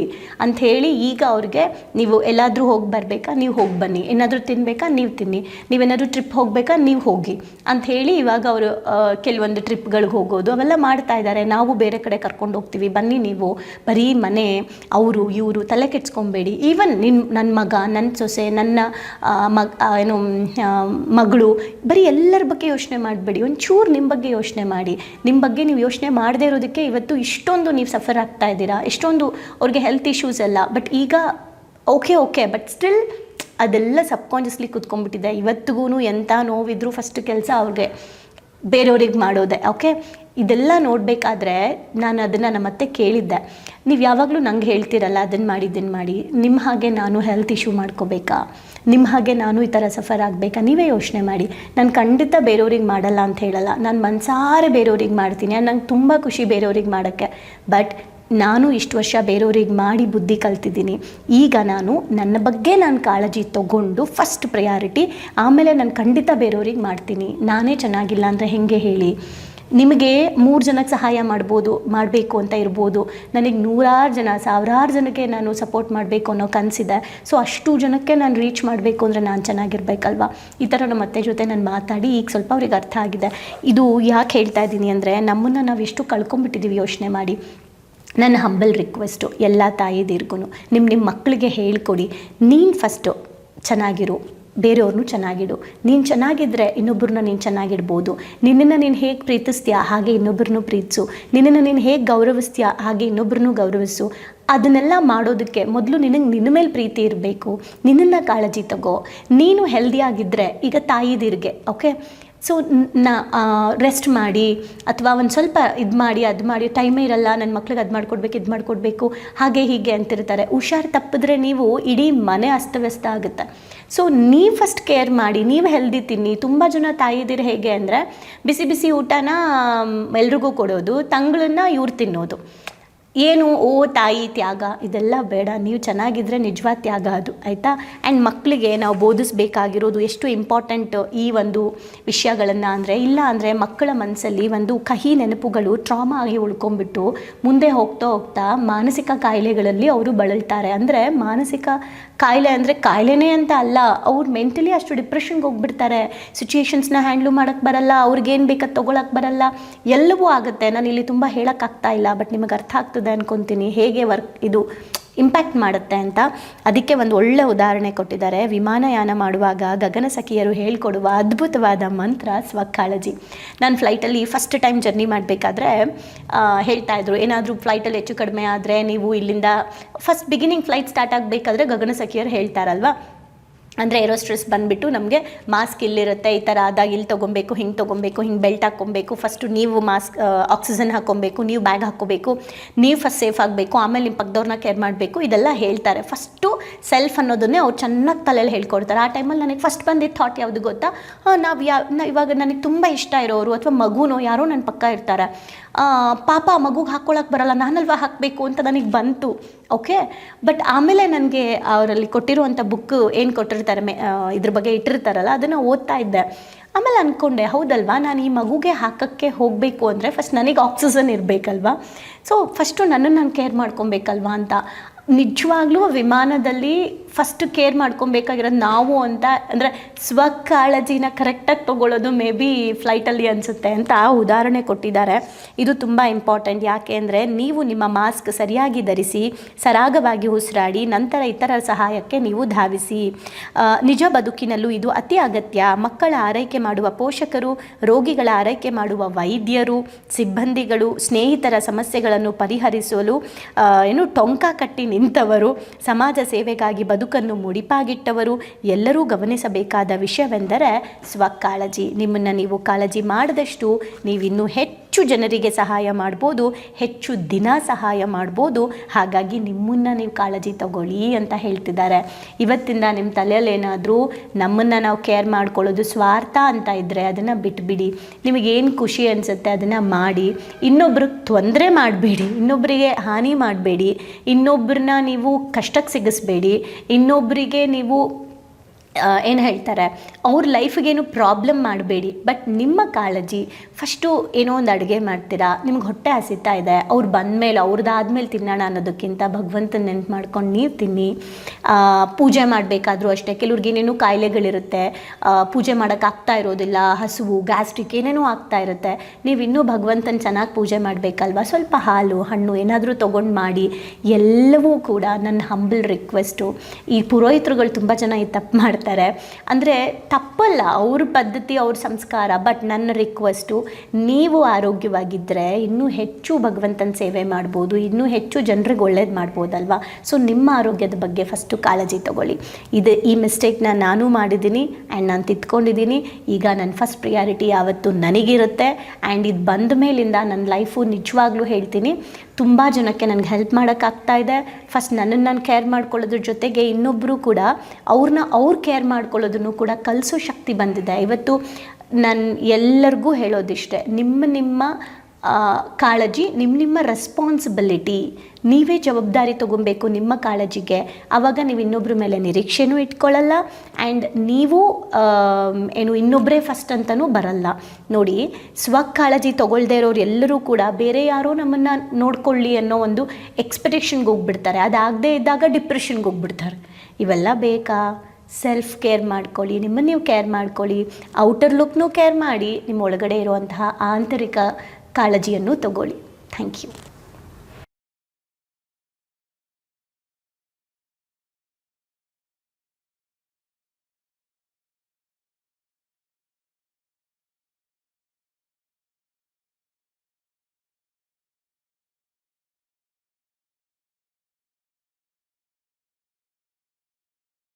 ಹೇಳಿ ಈಗ ಅವ್ರಿಗೆ ನೀವು ಎಲ್ಲಾದರೂ ಹೋಗಿ ಬರಬೇಕಾ? ನೀವು ಹೋಗಿ ಬನ್ನಿ. ಏನಾದರೂ ತಿನ್ನಬೇಕಾ ನೀವು ತಿನ್ನಿ. ನೀವೇನಾದರೂ ಟ್ರಿಪ್ ಹೋಗಬೇಕಾ? ನೀವು ಹೋಗಿ ಅಂತ ಹೇಳಿ ಇವಾಗ ಅವರು ಕೆಲವೊಂದು ಟ್ರಿಪ್ಗಳಿಗೆ ಹೋಗೋದು. ಅವೆಲ್ಲ ಮಾಡ್ತಾ ಇದ್ದಾರೆ. ನಾವು ಬೇರೆ ಕಡೆ ಕರ್ಕೊಂಡು ಹೋಗ್ತೀವಿ. ಬನ್ನಿ ನೀವು. ಬರೀ ಮನೆ, ಅವರು, ಇವರು ತಲೆ ಕೆಡ್ಸ್ಕೊಬೇಡಿ. ಈವನ್ ನಿನ್ನ ನನ್ನ ಮಗ ನನ್ನ ಸೊಸೆ, ನನ್ನ ಮಗ ಏನು ಮಗಳು, ಬರೀ ಎಲ್ಲರ ಬಗ್ಗೆ ಯೋಚನೆ ಮಾಡಬೇಡಿ. ಒಂಚೂರು ನಿಮ್ಮ ಬಗ್ಗೆ ಯೋಚನೆ ಮಾಡಿ. ನಿಮ್ಮ ಬಗ್ಗೆ ನೀವು ಯೋಚನೆ ಮಾಡದೇ ಇರೋದಕ್ಕೆ ಇವತ್ತು ಇಷ್ಟೊಂದು ನೀವು ಸಫರ್ ಆಗ್ತಾ ಇದ್ದೀರಾ? ಎಷ್ಟೊಂದು ಅವ್ರಿಗೆ ಹೆಲ್ತ್ ಇಶ್ಯೂಸ್ ಎಲ್ಲ. ಬಟ್ ಈಗ ಓಕೆ ಓಕೆ ಬಟ್ ಸ್ಟಿಲ್ ಅದೆಲ್ಲ ಸಬ್ಕಾನ್ಷಿಯಸ್ಲಿ ಕುತ್ಕೊಂಡ್ಬಿಟ್ಟಿದೆ. ಇವತ್ತಿಗೂ ಎಂಥ ನೋವಿದ್ರು ಫಸ್ಟ್ ಕೆಲಸ ಅವ್ರಿಗೆ ಬೇರೆಯವ್ರಿಗೆ ಮಾಡೋದೆ ಓಕೆ ಇದೆಲ್ಲ ನೋಡಬೇಕಾದ್ರೆ ನಾನು ಅದನ್ನು ನಮ್ಮ ಅತ್ತೆ ಕೇಳಿದ್ದೆ. ನೀವು ಯಾವಾಗಲೂ ನಂಗೆ ಹೇಳ್ತೀರಲ್ಲ ಅದನ್ನು ಮಾಡಿ ಇದನ್ನು ಮಾಡಿ. ನಿಮ್ಮ ಹಾಗೆ ನಾನು ಹೆಲ್ತ್ ಇಶ್ಯೂ ಮಾಡ್ಕೋಬೇಕಾ? ನಿಮ್ಮ ಹಾಗೆ ನಾನು ಈ ಥರ ಸಫರ್ ಆಗಬೇಕಾ? ನೀವೇ ಯೋಚನೆ ಮಾಡಿ. ನಾನು ಖಂಡಿತ ಬೇರೆಯವ್ರಿಗೆ ಮಾಡಲ್ಲ ಅಂತ ಹೇಳಲ್ಲ. ನಾನು ಮನಸಾರೆ ಬೇರೆಯವ್ರಿಗೆ ಮಾಡ್ತೀನಿ. ನಂಗೆ ತುಂಬ ಖುಷಿ ಬೇರೆಯವ್ರಿಗೆ ಮಾಡೋಕ್ಕೆ. ಬಟ್ ನಾನು ಇಷ್ಟು ವರ್ಷ ಬೇರೆಯವ್ರಿಗೆ ಮಾಡಿ ಬುದ್ಧಿ ಕಲ್ತಿದ್ದೀನಿ. ಈಗ ನಾನು ನನ್ನ ಬಗ್ಗೆ ನಾನು ಕಾಳಜಿ ತಗೊಂಡು ಫಸ್ಟ್ ಪ್ರಯಾರಿಟಿ ಆಮೇಲೆ ನಾನು ಖಂಡಿತ ಬೇರೆಯವ್ರಿಗೆ ಮಾಡ್ತೀನಿ. ನಾನೇ ಚೆನ್ನಾಗಿಲ್ಲ ಅಂದರೆ ಹೇಗೆ ಹೇಳಿ? ನಿಮಗೆ ಮೂರು ಜನಕ್ಕೆ ಸಹಾಯ ಮಾಡ್ಬೋದು, ಮಾಡಬೇಕು ಅಂತ ಇರ್ಬೋದು. ನನಗೆ ನೂರಾರು ಜನ, ಸಾವಿರಾರು ಜನಕ್ಕೆ ನಾನು ಸಪೋರ್ಟ್ ಮಾಡಬೇಕು ಅನ್ನೋ ಕನಸಿದೆ. ಸೊ ಅಷ್ಟು ಜನಕ್ಕೆ ನಾನು ರೀಚ್ ಮಾಡಬೇಕು ಅಂದರೆ ನಾನು ಚೆನ್ನಾಗಿರ್ಬೇಕಲ್ವಾ? ಈ ಥರ ನಮ್ಮ ಅತ್ತೆ ಜೊತೆ ನಾನು ಮಾತಾಡಿ ಈಗ ಸ್ವಲ್ಪ ಅವ್ರಿಗೆ ಅರ್ಥ ಆಗಿದೆ. ಇದು ಯಾಕೆ ಹೇಳ್ತಾ ಇದ್ದೀನಿ ಅಂದರೆ ನಮ್ಮನ್ನು ನಾವು ಎಷ್ಟು ಕಳ್ಕೊಂಬಿಟ್ಟಿದ್ದೀವಿ ಯೋಚನೆ ಮಾಡಿ. ನನ್ನ ಹಂಬಲ್ ರಿಕ್ವೆಸ್ಟು ಎಲ್ಲ ತಾಯಿದಿರ್ಗೂ ನಿಮ್ಮ ನಿಮ್ಮ ಮಕ್ಕಳಿಗೆ ಹೇಳಿಕೊಡಿ. ನೀನು ಫಸ್ಟು ಚೆನ್ನಾಗಿರು. ಬೇರೆಯವ್ರನ್ನೂ ಚೆನ್ನಾಗಿಡು. ನೀನು ಚೆನ್ನಾಗಿದ್ದರೆ ಇನ್ನೊಬ್ಬರನ್ನ ನೀನು ಚೆನ್ನಾಗಿಡ್ಬೋದು. ನಿನ್ನನ್ನು ನೀನು ಹೇಗೆ ಪ್ರೀತಿಸ್ತೀಯಾ, ಹಾಗೆ ಇನ್ನೊಬ್ಬರನ್ನು ಪ್ರೀತಿಸು. ನಿನ್ನನ್ನು ನೀನು ಹೇಗೆ ಗೌರವಿಸ್ತೀಯಾ, ಹಾಗೆ ಇನ್ನೊಬ್ಬರನ್ನೂ ಗೌರವಿಸು ಅದನ್ನೆಲ್ಲ ಮಾಡೋದಕ್ಕೆ ಮೊದಲು ನಿನಗೆ ನಿನ್ನ ಮೇಲೆ ಪ್ರೀತಿ ಇರಬೇಕು. ನಿನ್ನನ್ನು ಕಾಳಜಿ ತಗೋ. ನೀನು ಹೆಲ್ದಿಯಾಗಿದ್ದರೆ ಈಗ ತಾಯಿದಿರ್ಗೆ ಓಕೆ ಸೊ ನಾ ರೆಸ್ಟ್ ಮಾಡಿ ಅಥವಾ ಒಂದು ಸ್ವಲ್ಪ ಇದು ಮಾಡಿ, ಅದು ಮಾಡಿ ಟೈಮೇ ಇರಲ್ಲ ನನ್ನ ಮಕ್ಳಿಗೆ ಅದು ಮಾಡ್ಕೊಡ್ಬೇಕು, ಇದು ಮಾಡಿಕೊಡ್ಬೇಕು, ಹಾಗೆ ಹೀಗೆ ಅಂತಿರ್ತಾರೆ. ಹುಷಾರು ತಪ್ಪಿದ್ರೆ ನೀವು ಇಡೀ ಮನೆ ಅಸ್ತವ್ಯಸ್ತ ಆಗುತ್ತೆ. ಸೊ ನೀವು ಫಸ್ಟ್ ಕೇರ್ ಮಾಡಿ, ನೀವು ಹೆಲ್ದಿ ತಿನ್ನಿ. ತುಂಬ ಜನ ತಾಯಿದಿರು ಹೇಗೆ ಅಂದರೆ, ಬಿಸಿ ಬಿಸಿ ಊಟನ ಎಲ್ರಿಗೂ ಕೊಡೋದು, ತಂಗಳನ್ನ ಇವ್ರು ತಿನ್ನೋದು. ಏನು, ಓ, ತಾಯಿ ತ್ಯಾಗ, ಇದೆಲ್ಲ ಬೇಡ. ನೀವು ಚೆನ್ನಾಗಿದ್ದರೆ ನಿಜವಾದ ತ್ಯಾಗ ಅದು, ಆಯಿತಾ? ಆ್ಯಂಡ್ ಮಕ್ಕಳಿಗೆ ನಾವು ಬೋಧಿಸಬೇಕಾಗಿರೋದು ಎಷ್ಟು ಇಂಪಾರ್ಟೆಂಟ್ ಈ ಒಂದು ವಿಷಯಗಳನ್ನು ಅಂದರೆ, ಇಲ್ಲ ಅಂದರೆ ಮಕ್ಕಳ ಮನಸ್ಸಲ್ಲಿ ಒಂದು ಕಹಿ ನೆನಪುಗಳು ಟ್ರಾಮಾ ಆಗಿ ಉಳ್ಕೊಂಡ್ಬಿಟ್ಟು ಮುಂದೆ ಹೋಗ್ತಾ ಹೋಗ್ತಾ ಮಾನಸಿಕ ಕಾಯಿಲೆಗಳಲ್ಲಿ ಅವರು ಬಳಲ್ತಾರೆ. ಅಂದರೆ ಮಾನಸಿಕ ಕಾಯಿಲೆ ಅಂದರೆ ಕಾಯಿಲೆನೇ ಅಂತ ಅಲ್ಲ, ಅವ್ರು ಮೆಂಟಲಿ ಅಷ್ಟು ಡಿಪ್ರೆಷನ್ಗೆ ಹೋಗ್ಬಿಡ್ತಾರೆ. ಸಿಚುಯೇಷನ್ಸ್ನ ಹ್ಯಾಂಡ್ಲು ಮಾಡೋಕ್ಕೆ ಬರಲ್ಲ, ಅವ್ರಿಗೇನು ಬೇಕಾದ ತೊಗೊಳಕ್ಕೆ ಬರಲ್ಲ. ಎಲ್ಲವೂ ಆಗುತ್ತೆ. ನಾನು ಇಲ್ಲಿ ತುಂಬ ಹೇಳೋಕ್ಕಾಗ್ತಾ ಇಲ್ಲ ಬಟ್ ನಿಮಗೆ ಅರ್ಥ ಆಗ್ತದೆ. ಅನ್ಕೊತೀನಿ. ಹೇಗೆ ವರ್ಕ್ ಇದು ಇಂಪ್ಯಾಕ್ಟ್ ಮಾಡುತ್ತೆ ಅಂತ ಅದಕ್ಕೆ ಒಂದು ಒಳ್ಳೆ ಉದಾಹರಣೆ ಕೊಟ್ಟಿದ್ದಾರೆ. ವಿಮಾನಯಾನ ಮಾಡುವಾಗ ಗಗನಸಖಿಯರು ಹೇಳಿಕೊಡುವ ಅದ್ಭುತವಾದ ಮಂತ್ರ ಸ್ವಕಾಳಜಿ ನಾನು ಫ್ಲೈಟಲ್ಲಿ ಫಸ್ಟ್ ಟೈಮ್ ಜರ್ನಿ ಮಾಡಬೇಕಾದ್ರೆ ಹೇಳ್ತಾ ಇದ್ರು. ಏನಾದರೂ ಫ್ಲೈಟಲ್ಲಿ ಹೆಚ್ಚು ಕಡಿಮೆ ಆದರೆ ನೀವು ಇಲ್ಲಿಂದ ಫಸ್ಟ್ ಬಿಗಿನಿಂಗ್ ಫ್ಲೈಟ್ ಸ್ಟಾರ್ಟ್ ಆಗಬೇಕಾದ್ರೆ ಗಗನಸಖಿಯರು ಹೇಳ್ತಾರಲ್ವಾ? ಅಂದರೆ ಏರೋ ಸ್ಟ್ರೆಸ್ ಬಂದುಬಿಟ್ಟು ನಮಗೆ ಮಾಸ್ಕ್ ಇಲ್ಲಿರುತ್ತೆ, ಈ ಥರ ಆದಾಗ ಇಲ್ಲಿ ತೊಗೊಬೇಕು, ಹಿಂಗೆ ತೊಗೊಬೇಕು, ಹಿಂಗೆ ಬೆಲ್ಟ್ ಹಾಕ್ಕೊಬೇಕು. ಫಸ್ಟು ನೀವು ಮಾಸ್ಕ್ ಆಕ್ಸಿಜನ್ ಹಾಕ್ಕೊಬೇಕು, ನೀವು ಬ್ಯಾಗ್ ಹಾಕ್ಕೋಬೇಕು. ನೀವು ಫಸ್ಟ್ ಸೇಫ್ ಆಗಬೇಕು, ಆಮೇಲೆ ನಿಮ್ಮ ಪಕ್ಕದವ್ರನ್ನ ಕೇರ್ ಮಾಡಬೇಕು. ಇದೆಲ್ಲ ಹೇಳ್ತಾರೆ. ಫಸ್ಟು ಸೆಲ್ಫ್ ಅನ್ನೋದನ್ನೇ ಅವ್ರು ಚೆನ್ನಾಗಿ ತಲೆಯಲ್ಲಿ ಹೇಳ್ಕೊಡ್ತಾರೆ. ಆ ಟೈಮಲ್ಲಿ ನನಗೆ ಫಸ್ಟ್ ಬಂದಿದ್ದ ಥಾಟ್ ಯಾವುದು ಗೊತ್ತಾ? ನಾವು ಯಾವ ಇವಾಗ ನನಗೆ ತುಂಬ ಇಷ್ಟ ಇರೋರು ಅಥವಾ ಮಗುನೋ ಯಾರೋ ನನ್ನ ಪಕ್ಕ ಇರ್ತಾರೆ. ಪಾಪ ಮಗುಗೆ ಹಾಕ್ಕೊಳಕ್ಕೆ ಬರಲ್ಲ ನಾನಲ್ವಾ ಹಾಕಬೇಕು ಅಂತ ನನಗೆ ಬಂತು. ಓಕೆ ಬಟ್ ಆಮೇಲೆ ನನಗೆ ಅವರಲ್ಲಿ ಕೊಟ್ಟಿರುವಂಥ ಬುಕ್ ಏನು ಕೊಟ್ಟಿರ್ತಾರೆ, ಮೆ ಇದ್ರ ಬಗ್ಗೆ ಇಟ್ಟಿರ್ತಾರಲ್ಲ, ಅದನ್ನು ಓದ್ತಾ ಇದ್ದೆ. ಆಮೇಲೆ ಅಂದ್ಕೊಂಡೆ ಹೌದಲ್ವಾ, ನಾನು ಈ ಮಗುಗೆ ಹಾಕೋಕ್ಕೆ ಹೋಗಬೇಕು ಅಂದರೆ ಫಸ್ಟ್ ನನಗೆ ಆಕ್ಸಿಜನ್ ಇರಬೇಕಲ್ವಾ? ಸೊ ಫಸ್ಟು ನನ್ನನ್ನು ನಾನು ಕೇರ್ ಮಾಡ್ಕೊಬೇಕಲ್ವಾ ಅಂತ. ನಿಜವಾಗ್ಲೂ ವಿಮಾನದಲ್ಲಿ ಫಸ್ಟ್ ಕೇರ್ ಮಾಡ್ಕೊಬೇಕಾಗಿರೋದು ನಾವು ಅಂತ, ಅಂದರೆ ಸ್ವಕಾಳಜಿನ ಕರೆಕ್ಟಾಗಿ ತೊಗೊಳ್ಳೋದು ಮೇ ಬಿ ಫ್ಲೈಟಲ್ಲಿ ಅನಿಸುತ್ತೆ ಅಂತ ಉದಾಹರಣೆ ಕೊಟ್ಟಿದ್ದಾರೆ. ಇದು ತುಂಬ ಇಂಪಾರ್ಟೆಂಟ್ ಯಾಕೆ ಅಂದರೆ ನೀವು ನಿಮ್ಮ ಮಾಸ್ಕ್ ಸರಿಯಾಗಿ ಧರಿಸಿ, ಸರಾಗವಾಗಿ ಉಸಿರಾಡಿ, ನಂತರ ಇತರರ ಸಹಾಯಕ್ಕೆ ನೀವು ಧಾವಿಸಿ. ನಿಜ ಬದುಕಿನಲ್ಲೂ ಇದು ಅತಿ ಅಗತ್ಯ. ಮಕ್ಕಳ ಆರೈಕೆ ಮಾಡುವ ಪೋಷಕರು, ರೋಗಿಗಳ ಆರೈಕೆ ಮಾಡುವ ವೈದ್ಯರು, ಸಿಬ್ಬಂದಿಗಳು, ಸ್ನೇಹಿತರ ಸಮಸ್ಯೆಗಳನ್ನು ಪರಿಹರಿಸಲು ಏನು ಟೊಂಕ ಕಟ್ಟಿ ನಿಂತವರು, ಸಮಾಜ ಸೇವೆಗಾಗಿ ಬದುಕನ್ನು ಮುಡಿಪಾಗಿಟ್ಟವರು ಎಲ್ಲರೂ ಗಮನಿಸಬೇಕಾದ ವಿಷಯವೆಂದರೆ ಸ್ವಕಾಳಜಿ. ನಿಮ್ಮನ್ನು ನೀವು ಕಾಳಜಿ ಮಾಡಿದಷ್ಟು ನೀವಿನ್ನೂ ಹೆಚ್ಚು ಜನರಿಗೆ ಸಹಾಯ ಮಾಡ್ಬೋದು, ಹೆಚ್ಚು ದಿನ ಸಹಾಯ ಮಾಡ್ಬೋದು. ಹಾಗಾಗಿ ನಿಮ್ಮನ್ನು ನೀವು ಕಾಳಜಿ ತಗೊಳ್ಳಿ ಅಂತ ಹೇಳ್ತಿದ್ದಾರೆ. ಇವತ್ತಿಂದ ನಿಮ್ಮ ತಲೆಯಲ್ಲಿ ಏನಾದರೂ ನಮ್ಮನ್ನು ನಾವು ಕೇರ್ ಮಾಡ್ಕೊಳ್ಳೋದು ಸ್ವಾರ್ಥ ಅಂತ ಇದ್ದರೆ ಅದನ್ನು ಬಿಟ್ಬಿಡಿ. ನಿಮಗೇನು ಖುಷಿ ಅನಿಸುತ್ತೆ ಅದನ್ನು ಮಾಡಿ. ಇನ್ನೊಬ್ರಿಗೆ ತೊಂದರೆ ಮಾಡಬೇಡಿ ಇನ್ನೊಬ್ಬರಿಗೆ ಹಾನಿ ಮಾಡಬೇಡಿ ಇನ್ನೊಬ್ಬರನ್ನ ನೀವು ಕಷ್ಟಕ್ಕೆ ಸಿಗಿಸ್ಬೇಡಿ ಇನ್ನೊಬ್ಬರಿಗೆ ನೀವು ಏನು ಹೇಳ್ತಾರೆ ಅವ್ರ ಲೈಫಿಗೇನು ಪ್ರಾಬ್ಲಮ್ ಮಾಡಬೇಡಿ. ಬಟ್ ನಿಮ್ಮ ಕಾಳಜಿ, ಫಸ್ಟು ಏನೋ ಒಂದು ಅಡುಗೆ ಮಾಡ್ತೀರಾ, ನಿಮ್ಗೆ ಹೊಟ್ಟೆ ಹಸಿತಾ ಇದೆ, ಅವ್ರು ಬಂದಮೇಲೆ ಅವ್ರದ್ದಾದ್ಮೇಲೆ ತಿನ್ನೋಣ ಅನ್ನೋದಕ್ಕಿಂತ ಭಗವಂತನ ನೆನ್ಪು ಮಾಡ್ಕೊಂಡು ನೀವು ತಿನ್ನಿ. ಪೂಜೆ ಮಾಡಬೇಕಾದ್ರೂ ಅಷ್ಟೇ, ಕೆಲವ್ರಿಗೆ ಏನೇನೋ ಕಾಯಿಲೆಗಳಿರುತ್ತೆ ಪೂಜೆ ಮಾಡೋಕ್ಕಾಗ್ತಾ ಇರೋದಿಲ್ಲ, ಹಸುವು, ಗ್ಯಾಸ್ಟ್ರಿಕ್ ಏನೇನೋ ಆಗ್ತಾ ಇರುತ್ತೆ, ನೀವು ಇನ್ನೂ ಭಗವಂತನ ಚೆನ್ನಾಗಿ ಪೂಜೆ ಮಾಡಬೇಕಲ್ವಾ? ಸ್ವಲ್ಪ ಹಾಲು, ಹಣ್ಣು ಏನಾದರೂ ತೊಗೊಂಡು ಮಾಡಿ, ಎಲ್ಲವೂ ಕೂಡ ನನ್ನ ಹಂಬಲ್ ರಿಕ್ವೆಸ್ಟು. ಈ ಪುರೋಹಿತರುಗಳು ತುಂಬ ಜನ ಈ ತಪ್ಪು ಮಾಡ್ತಾರೆ. ಅಂದರೆ ತಪ್ಪಲ್ಲ, ಅವ್ರ ಪದ್ಧತಿ, ಅವ್ರ ಸಂಸ್ಕಾರ. ಬಟ್ ನನ್ನ ರಿಕ್ವೆಸ್ಟು ನೀವು ಆರೋಗ್ಯವಾಗಿದ್ದರೆ ಇನ್ನೂ ಹೆಚ್ಚು ಭಗವಂತನ ಸೇವೆ ಮಾಡ್ಬೋದು, ಇನ್ನೂ ಹೆಚ್ಚು ಜನರಿಗೆ ಒಳ್ಳೇದು ಮಾಡ್ಬೋದಲ್ವಾ? ಸೊ ನಿಮ್ಮ ಆರೋಗ್ಯದ ಬಗ್ಗೆ ಫಸ್ಟು ಕಾಳಜಿ ತಗೊಳ್ಳಿ. ಇದು ಈ ಮಿಸ್ಟೇಕ್ನ ನಾನು ಮಾಡಿದ್ದೀನಿ ಆ್ಯಂಡ್ ನಾನು ತಿದ್ಕೊಂಡಿದ್ದೀನಿ. ಈಗ ನನ್ನ ಫಸ್ಟ್ ಪ್ರಿಯಾರಿಟಿ ಯಾವತ್ತು ನನಗಿರುತ್ತೆ ಆ್ಯಂಡ್ ಇದು ಬಂದ ಮೇಲಿಂದ ನನ್ನ ಲೈಫು ನಿಜವಾಗ್ಲೂ ಹೇಳ್ತೀನಿ. ತುಂಬ ಜನಕ್ಕೆ ನನಗೆ ಹೆಲ್ಪ್ ಮಾಡೋಕ್ಕಾಗ್ತಾ ಇದೆ. ಫಸ್ಟ್ ನನ್ನನ್ನು ನಾನು ಕೇರ್ ಮಾಡ್ಕೊಳ್ಳೋದ್ರ ಜೊತೆಗೆ ಇನ್ನೊಬ್ಬರು ಕೂಡ ಅವ್ರನ್ನ ಅವ್ರು ಕೇರ್ ಮಾಡ್ಕೊಳ್ಳೋದನ್ನು ಕೂಡ ಕಲಿಸೋ ಶಕ್ತಿ ಬಂದಿದೆ. ಇವತ್ತು ನಾನು ಎಲ್ಲರಿಗೂ ಹೇಳೋದಿಷ್ಟೇ, ನಿಮ್ಮ ನಿಮ್ಮ ಕಾಳಜಿ ನಿಮ್ಮ ನಿಮ್ಮ ರೆಸ್ಪಾನ್ಸಿಬಿಲಿಟಿ ನೀವೇ ಜವಾಬ್ದಾರಿ ತೊಗೊಬೇಕು ನಿಮ್ಮ ಕಾಳಜಿಗೆ. ಆವಾಗ ನೀವು ಇನ್ನೊಬ್ಬರ ಮೇಲೆ ನಿರೀಕ್ಷೆನೂ ಇಟ್ಕೊಳ್ಳಲ್ಲ ಆ್ಯಂಡ್ ನೀವು ಏನು ಇನ್ನೊಬ್ಬರೇ ಫಸ್ಟ್ ಅಂತಲೂ ಬರಲ್ಲ. ನೋಡಿ, ಸ್ವಕಾಳಜಿ ತೊಗೊಳ್ದೇ ಇರೋರು ಎಲ್ಲರೂ ಕೂಡ ಬೇರೆ ಯಾರೋ ನಮ್ಮನ್ನು ನೋಡ್ಕೊಳ್ಳಿ ಅನ್ನೋ ಒಂದು ಎಕ್ಸ್ಪೆಕ್ಟೇಷನ್ಗೆ ಹೋಗ್ಬಿಡ್ತಾರೆ. ಅದಾಗದೇ ಇದ್ದಾಗ ಡಿಪ್ರೆಷನ್ಗೆ ಹೋಗ್ಬಿಡ್ತಾರೆ. ಇವೆಲ್ಲ ಬೇಕಾ? ಸೆಲ್ಫ್ ಕೇರ್ ಮಾಡ್ಕೊಳ್ಳಿ, ನಿಮ್ಮನ್ನು ನೀವು ಕೇರ್ ಮಾಡ್ಕೊಳ್ಳಿ. ಔಟರ್ ಲುಕ್ನೂ ಕೇರ್ ಮಾಡಿ, ನಿಮ್ಮ ಒಳಗಡೆ ಇರುವಂತಹ ಆಂತರಿಕ ಕಾಳಜಿಯನ್ನು ತಗೊಳ್ಳಿ. Thank you